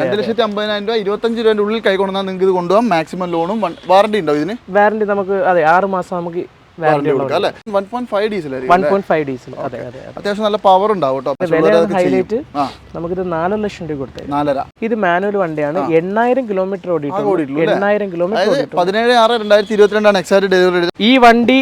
രണ്ട് ലക്ഷത്തി അമ്പതിനായിരം രൂപ ഇരുപത്തഞ്ച് രൂപയുടെ ഉള്ളിൽ കൈ കൊണ്ടുവന്നാൽ നിങ്ങൾക്ക് ഇത് കൊണ്ടുപോകാം. മാക്സിമം ലോണും വാറണ്ടി ഉണ്ടോ ഇതിന്? വാറണ്ടി നമുക്ക് അതെ ആറ് മാസം നമുക്ക് അത്യാവശ്യം നല്ല പവർ ഉണ്ടാവും നമുക്കിത് നാലര ലക്ഷം രൂപ കൊടുത്തു നാലര. ഇത് മാനുവൽ വണ്ടിയാണ്. എണ്ണായിരം കിലോമീറ്റർ ഓടിയിട്ടുള്ളൂ. എണ്ണായിരം കിലോമീറ്റർ പതിനേഴ് ആറ് രണ്ടായിരത്തി ഇരുപത്തിരണ്ടാണ് എക്സാക്ട് ഡെലിവറി ഈ വണ്ടി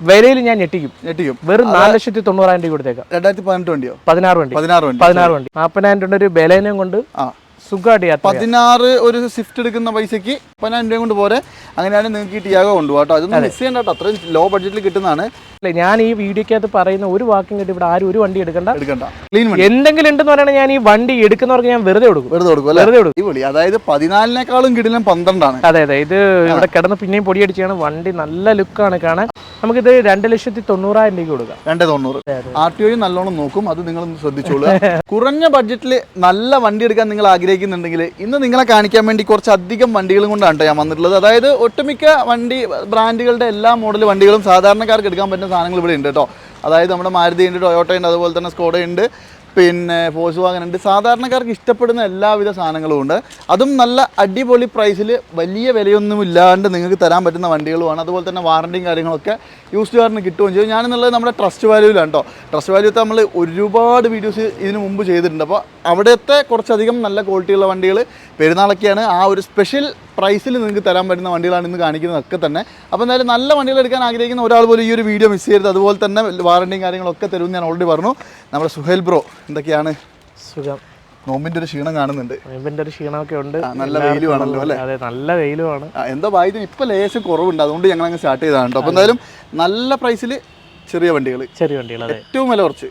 വിലയിൽ ഞാൻ ഞെട്ടിക്കും. ഞെട്ടിക്കും. വെറും നാല് ലക്ഷത്തി തൊണ്ണൂറായിരം രൂപ കൊടുത്തേക്കാം. രണ്ടായിരത്തി പതിനെട്ട് വണ്ടിയോ? പതിനാറ് വണ്ടി. പതിനാറ് വണ്ടി. പതിനാറ് വണ്ടി. നാൽപ്പതിനായിരം രൂപ ഒരു ബലേനം കൊണ്ട് ആ. സുഖമായിട്ട് പതിനാറ് ഒരു സ്വിഫ്റ്റ് എടുക്കുന്ന പൈസക്ക് പതിനായിരം രൂപ കൊണ്ട് പോരെ. അങ്ങനെയാണ് നിങ്ങൾക്ക് ഈ ടിയാഗോ കൊണ്ടുപോകാം കേട്ടോ. അതൊന്നും മിസ് ചെയ്യണ്ട കേട്ടോ. അത്രയും ലോ ബഡ്ജറ്റിൽ കിട്ടുന്നതാണ്. അല്ലെ ഞാൻ ഈ വീഡിയോക്കകത്ത് പറയുന്ന ഒരു വാക്കും കേട്ട് ഇവിടെ ആരും ഒരു വണ്ടി എടുക്കണ്ട. എടുക്കണ്ട. ക്ലീൻ വണ്ടി. എന്തെങ്കിലും ഉണ്ടെന്ന് പറയണേ ഞാൻ ഈ വണ്ടി എടുക്കുന്നവർക്ക് ഞാൻ വെറുതെ കൊടുക്കും. വെറുതെ കൊടുക്കും വെറുതെ കൊടുക്കും. വിളി അതായത് പതിനാലിനേക്കാളും കിടിലും പന്ത്രണ്ടാണ്. അതെ അതെ. ഇത് ഇവിടെ കിടന്ന് പിന്നെയും പൊടിയടിച്ചാണ്. വണ്ടി നല്ല ലുക്കാണ് കാണാൻ. നമുക്കിത് രണ്ട് ലക്ഷത്തി തൊണ്ണൂറായിരം രൂപ കൊടുക്കാം. രണ്ട് തൊണ്ണൂറ്. ആർ ടി ഒയും നല്ലോണം നോക്കും. അത് നിങ്ങൾ ശ്രദ്ധിച്ചോളൂ കുറഞ്ഞ ബഡ്ജറ്റിൽ നല്ല വണ്ടി എടുക്കാൻ നിങ്ങൾ ആഗ്രഹിക്കുന്നുണ്ടെങ്കിൽ ഇന്ന് നിങ്ങളെ കാണിക്കാൻ വേണ്ടി കുറച്ചധികം വണ്ടികളും കൊണ്ടാണ് ഞാൻ വന്നിട്ടുള്ളത്. അതായത് ഒട്ടുമിക്ക വണ്ടി ബ്രാൻഡുകളുടെ എല്ലാ മോഡൽ വണ്ടികളും സാധാരണക്കാർക്ക് എടുക്കാൻ പറ്റുന്ന സാധനങ്ങൾ ഇവിടെ ഉണ്ട് കേട്ടോ. അതായത് നമ്മുടെ മാരുതി ഉണ്ട് ടൊയോട്ട ഉണ്ട് അതുപോലെ തന്നെ സ്കോഡ ഉണ്ട് പിന്നെ ഫോഴ്സ് ഉണ്ട്. സാധാരണക്കാർക്ക് ഇഷ്ടപ്പെടുന്ന എല്ലാവിധ സാധനങ്ങളും ഉണ്ട്. അതും നല്ല അടിപൊളി പ്രൈസിൽ വലിയ വിലയൊന്നും ഇല്ലാണ്ട് നിങ്ങൾക്ക് തരാൻ പറ്റുന്ന വണ്ടികളുമാണ്. അതുപോലെ തന്നെ വാറണ്ടിയും കാര്യങ്ങളൊക്കെ യൂസ്ഡ് കാറിന് കിട്ടുകയും ചെയ്യും. ഞാനെന്നുള്ളത് നമ്മുടെ ട്രസ്റ്റ് വാല്യൂവിലാണ് കേട്ടോ ട്രസ്റ്റ് വാല്യൂത്തെ നമ്മൾ ഒരുപാട് വീഡിയോസ് ഇതിന് മുമ്പ് ചെയ്തിട്ടുണ്ട്. അപ്പോൾ അവിടുത്തെ കുറച്ചധികം നല്ല ക്വാളിറ്റിയുള്ള വണ്ടികൾ പെരുന്നാളൊക്കെയാണ്. ആ ഒരു സ്പെഷ്യൽ പ്രൈസിൽ നിങ്ങൾക്ക് തരാൻ പറ്റുന്ന വണ്ടികളാണ് ഇന്ന് കാണിക്കുന്നതൊക്കെ തന്നെ. അപ്പോൾ എന്തായാലും നല്ല വണ്ടികൾ എടുക്കാൻ ആഗ്രഹിക്കുന്ന ഒരാൾ പോലും ഈ ഒരു വീഡിയോ മിസ് ചെയ്യരുത്. അതുപോലെ തന്നെ വാറണ്ടിയും കാര്യങ്ങളൊക്കെ തരുമെന്ന് ഞാൻ ഓൾറെഡി പറഞ്ഞു. നമ്മുടെ സുഹേൽ ബ്രോ എന്തൊക്കെയാണ്? സുഖം. നോമ്പിന്റെ ഒരു ക്ഷീണം കാണുന്നുണ്ട്. നോമ്പിന്റെ ഒരു ക്ഷീണമൊക്കെ ഉണ്ട്. നല്ല വെയിലുമാണല്ലോ അല്ലേ? അതെ നല്ല വെയിലുമാണ്. എന്താ ഭാഗ്യത്തിന് ഇപ്പോൾ ലേശം കുറവുണ്ട്. അതുകൊണ്ട് ഞങ്ങൾ അങ്ങ് സ്റ്റാർട്ട് ചെയ്തതാണ് അപ്പോൾ എന്തായാലും നല്ല പ്രൈസിൽ ചെറിയ വണ്ടികൾ ചെറിയ വണ്ടികൾ ഏറ്റവും വില കുറച്ച്.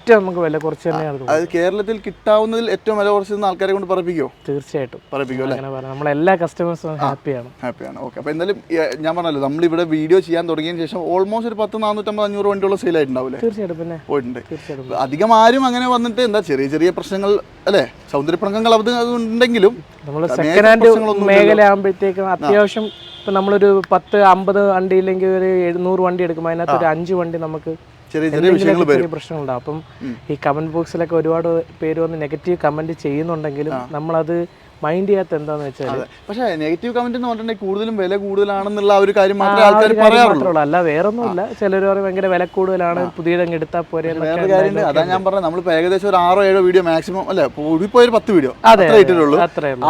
ഏറ്റവും നമുക്ക് വില കുറച്ച് തന്നെയാണ് അത് കേരളത്തിൽ കിട്ടാവുന്നതിൽ ഏറ്റവും വില കുറച്ച് ആൾക്കാരെ കൊണ്ട് പറപ്പിക്കോ തീർച്ചയായിട്ടും. പറപ്പിക്കോ പറയാം. നമ്മളെല്ലാ കസ്റ്റമേഴ്സും ഹാപ്പിയാണ് ഹാപ്പിയാണ് ഓക്കെ അപ്പോൾ എന്തായാലും ഞാൻ പറഞ്ഞല്ലോ നമ്മളിവിടെ വീഡിയോ ചെയ്യാൻ തുടങ്ങിയതിന് ശേഷം ഓൾമോസ്റ്റ് ഒരു പത്ത് നാനൂറ്റമ്പത് അഞ്ഞൂറ് വണ്ടിയുള്ള സെയിൽ ആയിട്ടുണ്ടാവില്ലേ? തീർച്ചയായിട്ടും പിന്നെ. പോയിട്ടുണ്ട്. അധികം ആരും അങ്ങനെ വന്നിട്ട് എന്താ ചെറിയ ചെറിയ പ്രശ്നങ്ങൾ അല്ലേ? സൗന്ദര്യപ്രശ്നങ്ങൾ അത് ഉണ്ടെങ്കിലും നമ്മൾ സെക്കൻഡ് ഹാൻഡ് പ്രശ്നങ്ങളൊന്നും മേഖല ആകുമ്പോഴത്തേക്കും അത്യാവശ്യം ഇപ്പം നമ്മളൊരു പത്ത് അമ്പത് വണ്ടി ഇല്ലെങ്കിൽ ഒരു എഴുന്നൂറ് വണ്ടി എടുക്കുമ്പോൾ അതിനകത്ത് ഒരു അഞ്ച് വണ്ടി നമുക്ക് ചെറിയ ചെറിയ വിഷയങ്ങൾ വരും. പ്രശ്നങ്ങളുണ്ടാവും. അപ്പം ഈ കമന്റ് ബോക്സിലൊക്കെ ഒരുപാട് പേര് വന്ന് നെഗറ്റീവ് കമന്റ് ചെയ്യുന്നുണ്ടെങ്കിലും നമ്മളത് മൈൻഡ് ചെയ്യാത്ത എന്താന്ന് വെച്ചാൽ പക്ഷേ നെഗറ്റീവ് കമന്റ് എന്ന് പറഞ്ഞിട്ടുണ്ടെങ്കിൽ കൂടുതലും വില കൂടുതലാണെന്നുള്ള ഒരു കാര്യം മാത്രമേ ആൾക്കാർ പറയാറുള്ളൂ. അല്ല വേറൊന്നുമില്ല. ചിലർ പറയും ഭയങ്കര വില കൂടുതലാണ് പുതിയതങ്ങ് എടുത്താൽ പോരെ കാര്യമുണ്ട്. അതാ ഞാൻ പറഞ്ഞത്. നമ്മളിപ്പോൾ ഏകദേശം ഒരു ആറോ ഏഴോ വീഡിയോ മാക്സിമം അല്ലെ കൂടിപ്പോയ ഒരു പത്ത് വീഡിയോ അത്രയുള്ളൂ ഇട്ടിട്ടുള്ളൂ.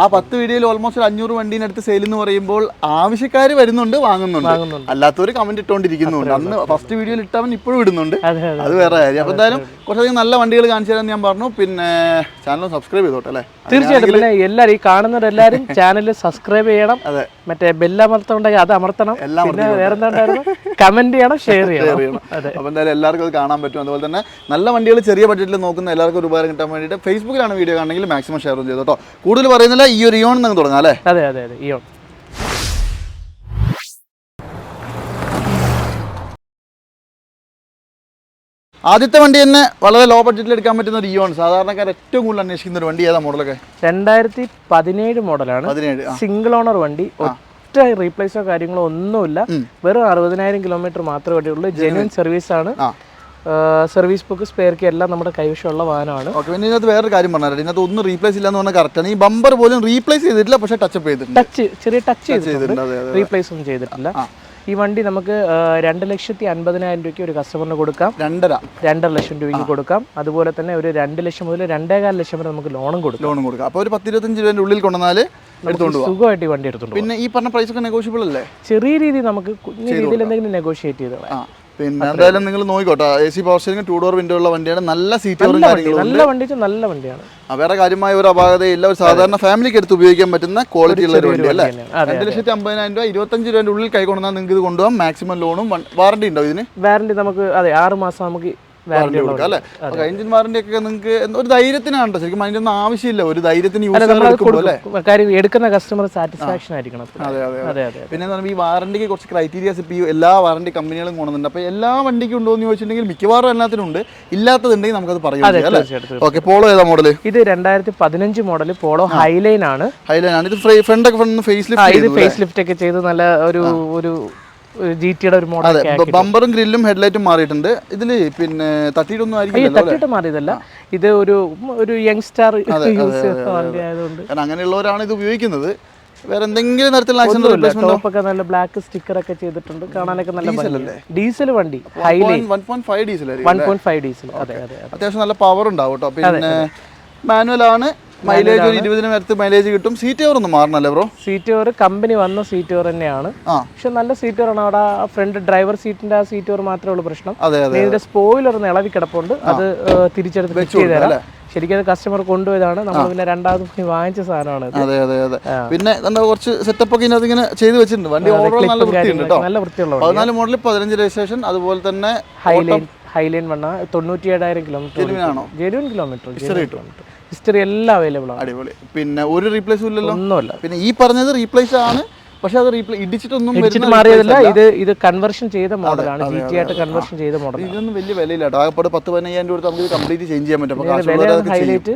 ആ പത്ത് വീഡിയോയിൽ ഓൾമോസ്റ്റ് ഒരു അഞ്ഞൂറ് വണ്ടീനടുത്ത് സെയിൽ എന്ന് പറയുമ്പോൾ ആവശ്യക്കാർ വരുന്നുണ്ട് വാങ്ങുന്നുണ്ട്. അല്ലാത്തവർ കമന്റ് ഇട്ടുകൊണ്ടിരിക്കുന്നുണ്ട് അന്ന് ഫസ്റ്റ് വീഡിയോയിൽ ഇട്ടവൻ ഇപ്പോഴും ഇടുന്നുണ്ട്. അത് വേറെ കാര്യം. അപ്പോൾ എന്തായാലും കുറച്ചധികം നല്ല വണ്ടികൾ കാണിച്ചു തരാമെന്ന് ഞാൻ പറഞ്ഞു. പിന്നെ ചാനൽ സബ്സ്ക്രൈബ് ചെയ്തോട്ടെ അല്ലേ? തീർച്ചയായിട്ടും. പിന്നെ എല്ലാവരും ഈ കാണുന്നവരെല്ലാവരും ചാനൽ സബ്സ്ക്രൈബ് ചെയ്യണം. അതെ. മറ്റേ ബെല്ലമർത്തുണ്ടെങ്കിൽ അത് അമർത്തണം. എല്ലാം പിന്നെ വേറെ കമന്റ് ചെയ്യണം ഷെയർ ചെയ്യണം. അപ്പോൾ എന്തായാലും എല്ലാവർക്കും അത് കാണാൻ പറ്റും. അതുപോലെ തന്നെ നല്ല വണ്ടികൾ ചെറിയ ബഡ്ജറ്റിൽ നോക്കുന്ന എല്ലാവർക്കും ഒരു ഉപകാരം കിട്ടാൻ വേണ്ടിയിട്ട് ഫേസ്ബുക്കിലാണ് വീഡിയോ കാണണമെങ്കിൽ മാക്സിമം ഷെയർ ചെയ്തു കേട്ടോ കൂടുതൽ പറയുന്നില്ല ഈ ഒരു ഇയോൺ നിങ്ങൾ തുടങ്ങാം അല്ലേ? അതെ അതെ അതെ. ഇയോൺ ആദ്യത്തെ വണ്ടി തന്നെ വളരെ ലോ ബഡ്ജറ്റിൽ എടുക്കാൻ പറ്റുന്ന ഒരു ഇയോൺ സാധാരണക്കാർ ഏറ്റവും കൂടുതൽ അന്വേഷിക്കുന്ന ഒരു വണ്ടി ഏതാ മോഡലൊക്കെ? രണ്ടായിരത്തി പതിനേഴ് മോഡലാണ്. സിംഗിൾ ഓണർ വണ്ടി ഒറ്റ റീപ്ലേസോ കാര്യങ്ങളോ ഒന്നുമില്ല. വെറും അറുപതിനായിരം കിലോമീറ്റർ മാത്രമേ വണ്ടിയുള്ളൂ. ജെന്യൂൻ സർവീസ് ആണ്. സർവീസ് ബുക്ക് സ്പെയർ കീ എല്ലാം നമ്മുടെ കൈവശമുള്ള വാഹനമാണ്. ഓക്കെ പിന്നെ ഇതിനകത്ത് വേറൊരു കാര്യം പറഞ്ഞാൽ ഇതിനകത്ത് ഒന്നും റീപ്ലേസ് ഇല്ല എന്ന് പറഞ്ഞാൽ ആണ്. ഈ ബമ്പർ പോലും റീപ്ലേസ് ചെയ്തിട്ടില്ല പക്ഷേ ടച്ചപ്പ് ചെയ്തിട്ടുണ്ട്. ടച്ച് ചെറിയ ടച്ച് ചെയ്തിട്ടുണ്ട്. റീപ്ലേസ് ഒന്നും ചെയ്തിട്ടില്ല. ഈ വണ്ടി നമുക്ക് രണ്ട് ലക്ഷത്തി അൻപതിനായിരം രൂപയ്ക്ക് ഒരു കസ്റ്റമറിന് കൊടുക്കാം. രണ്ടര. രണ്ടര ലക്ഷം രൂപയ്ക്ക് കൊടുക്കാം. അതുപോലെ തന്നെ ഒരു രണ്ട് ലക്ഷം മുതൽ രണ്ടേകാൽ ലക്ഷം വരെ നമുക്ക് ലോണും കൊടുക്കാം. ലോണും കൊടുക്കാം. അപ്പോൾ ഒരു പത്തിരുപത്തഞ്ച് രൂപേന്റെ ഉള്ളിൽ കൊണ്ടുവന്നാൽ സുഖമായിട്ട് ഈ വണ്ടി എടുത്തുണ്ട് പിന്നെ ഈ പറഞ്ഞ പ്രൈസ് ഒക്കെ നെഗോഷ്യബിൾ അല്ലേ? ചെറിയ രീതിയിൽ നമുക്ക് കുഞ്ഞു രീതിയിൽ എന്തെങ്കിലും നെഗോഷിയേറ്റ് ചെയ്ത് കളയാം. ആ. പിന്നെ എന്തായാലും നിങ്ങൾ നോക്കിക്കോട്ടെ. A C power steering two door window ഉള്ള വണ്ടിയാണ് നല്ല സീറ്റുകളും നല്ല കാര്യങ്ങളും നല്ല വണ്ടി നല്ല വണ്ടിയാണ്. വേറെ കാര്യമായ ഒരു അപാകതയില്ല ഒരു സാധാരണ ഫാമിലിക്ക് എടുത്ത് ഉപയോഗിക്കാൻ പറ്റുന്ന ക്വാളിറ്റി ഉള്ള ഒരു വണ്ടി അല്ലേ? രണ്ട് ലക്ഷത്തി അമ്പതിനായിരം രൂപ ഇരുപത്തഞ്ച് രൂപയുടെ ഉള്ളിൽ കൈ കൊണ്ടുവന്നാൽ നിങ്ങൾക്ക് ഇത് കൊണ്ടുപോകാം മാക്സിമം ലോണും വാറണ്ടി ഉണ്ടോ ഇതിന്? വാറണ്ടി നമുക്ക് അതെ ആറ് മാസം നമുക്ക് വാറണ്ടി കൊടുക്കുക അല്ലേ? അപ്പോൾ എഞ്ചിൻ വാറണ്ടി ഒക്കെ നിങ്ങൾക്ക് ഒരു ധൈര്യത്തിനാണ് ശരിക്കും ഒന്നും ആവശ്യമില്ല. ഒരു ധൈര്യത്തിന് യൂസ് കാര്യം എടുക്കുന്ന കസ്റ്റമർ സാറ്റിസ്ഫാക്ഷൻ ആയിരിക്കണം അതെ അതെ അതെ. പിന്നെ ഈ വാറണ്ടിക്ക് കുറച്ച് ക്രൈറ്റീരിയാസ് ഇപ്പോൾ എല്ലാ വാറണ്ടി കമ്പനികളും കൊണ്ടുവന്നുണ്ട് അപ്പോൾ എല്ലാ വണ്ടിക്കും ഉണ്ടോ എന്ന് ചോദിച്ചിട്ടുണ്ടെങ്കിൽ മിക്കവാറും എല്ലാത്തിനും ഉണ്ട്. ഇല്ലാത്തതുണ്ടെങ്കിൽ നമുക്കത് പറയാം ഓക്കെ പോളോ ഏതാ മോഡൽ ഇത് രണ്ടായിരത്തി പതിനഞ്ച് മോഡൽ പോളോ ഹൈലൈൻ ആണ്. ഹൈലൈൻ ആണ്. ഇത് ഫ്രണ്ട് ഒക്കെ ഫേസ് ലിഫ്റ്റ് ഇത് ഫേസ് ലിഫ്റ്റ് ഒക്കെ ചെയ്ത് നല്ല ഒരു ഒരു ജി ടിയുടെ ഒരു മോഡൽ അതെ ബമ്പറും ഗ്രില്ലും ഹെഡ്ലൈറ്റും മാറിയിട്ടുണ്ട്. ഇതിൽ പിന്നെ തട്ടിയിട്ടൊന്നും ആയിരിക്കും തട്ടിയിട്ട് മാറിയതല്ല. ഇത് ഒരു ഒരു യങ്സ്റ്റാർ യൂസ് ആയതുകൊണ്ട്. കാരണം അങ്ങനെയുള്ളവരാണ് ഇത് ഉപയോഗിക്കുന്നത്. വേറെ എന്തെങ്കിലും തരത്തിലുള്ള ആക്സിഡന്റ് റിപ്ലേസ്മെന്റ് ഒക്കെ നല്ല ബ്ലാക്ക് സ്റ്റിക്കർ ഒക്കെ ചെയ്തിട്ടുണ്ട്. കാണാനൊക്കെ നല്ല ഡീസൽ വണ്ടി. ഫൈവ് ഡീസൽ അതെ അതെ. അത്യാവശ്യം നല്ല പവർ ഉണ്ടാവും കേട്ടോ. പിന്നെ മാനുവൽ ആണ്. മൈലേജ് ഒരു ഇരുപതിന് നേരത്ത് മൈലേജ് കിട്ടും. സീറ്റ് കവർ ഒന്നും മാറണല്ലേ ബ്രോ സീറ്റ് കവർ കമ്പനി വന്ന സീറ്റ് കവർ തന്നെയാണ്. പക്ഷെ നല്ല സീറ്റ് ആണ്. അവിടെ ഫ്രണ്ട് ഡ്രൈവർ സീറ്റിന്റെ ആ സീറ്റ് കവർ മാത്രമേ ഉള്ളൂ പ്രശ്നം. ഇതിന്റെ സ്പോയിലർ ഒന്ന് ഇളവി കിടപ്പുണ്ട്. അത് തിരിച്ചെടുത്ത് ഫിക്സ് ചെയ്ത് ശരിക്കും അത് കസ്റ്റമർ കൊണ്ടുപോയതാണ്. നമ്മൾ പിന്നെ രണ്ടാമത് പോയി വാങ്ങിച്ച സാധനമാണ് അതെ അതെ അതെ. പിന്നെ എന്താ കുറച്ച് സെറ്റപ്പ് ഒക്കെ ഇതിനകത്ത് ഇങ്ങനെ ചെയ്ത് വെച്ചിട്ടുണ്ട്. വണ്ടി ഓവറോൾ നല്ല വൃത്തിയുണ്ട് നല്ല വൃത്തിയുള്ള പതിനാല് മോഡൽ പതിനഞ്ച് രജിസ്ട്രേഷൻ അതുപോലെ തന്നെ ഹൈലൈൻ ഹൈലൈൻ വണ്ണ. തൊണ്ണൂറ്റി ഏഴായിരം കിലോമീറ്റർ ആണോ? ജെനുവൻ കിലോമീറ്റർ കിലോമീറ്റർ ഹിസ്റ്ററി എല്ലാം അവൈലബിൾ ആണ്. അടിപൊളി. പിന്നെ ഒരു റീപ്ലേസും ഇല്ലല്ലോ? ഒന്നുമില്ല. പിന്നെ ഈ പറഞ്ഞത് റീപ്ലേസ് ആണ്. പക്ഷെ അത് റീപ്ലേ ഇടിച്ചിട്ടൊന്നും ഇടിച്ചിട്ട് മാറിയതല്ല ഇത് ഇത് കൺവേർഷൻ ചെയ്ത മോഡലാണ് ജി ടി ആയിട്ട് കൺവേർഷൻ ചെയ്ത മോഡൽ ഇതൊന്നും വലിയ വിലയില്ല ആകപ്പാട് പത്ത് പതിനയ്യായിരം രൂപ നമുക്ക് കംപ്ലീറ്റ് ചേഞ്ച് ചെയ്യാൻ പറ്റും. ഹൈലൈറ്റ്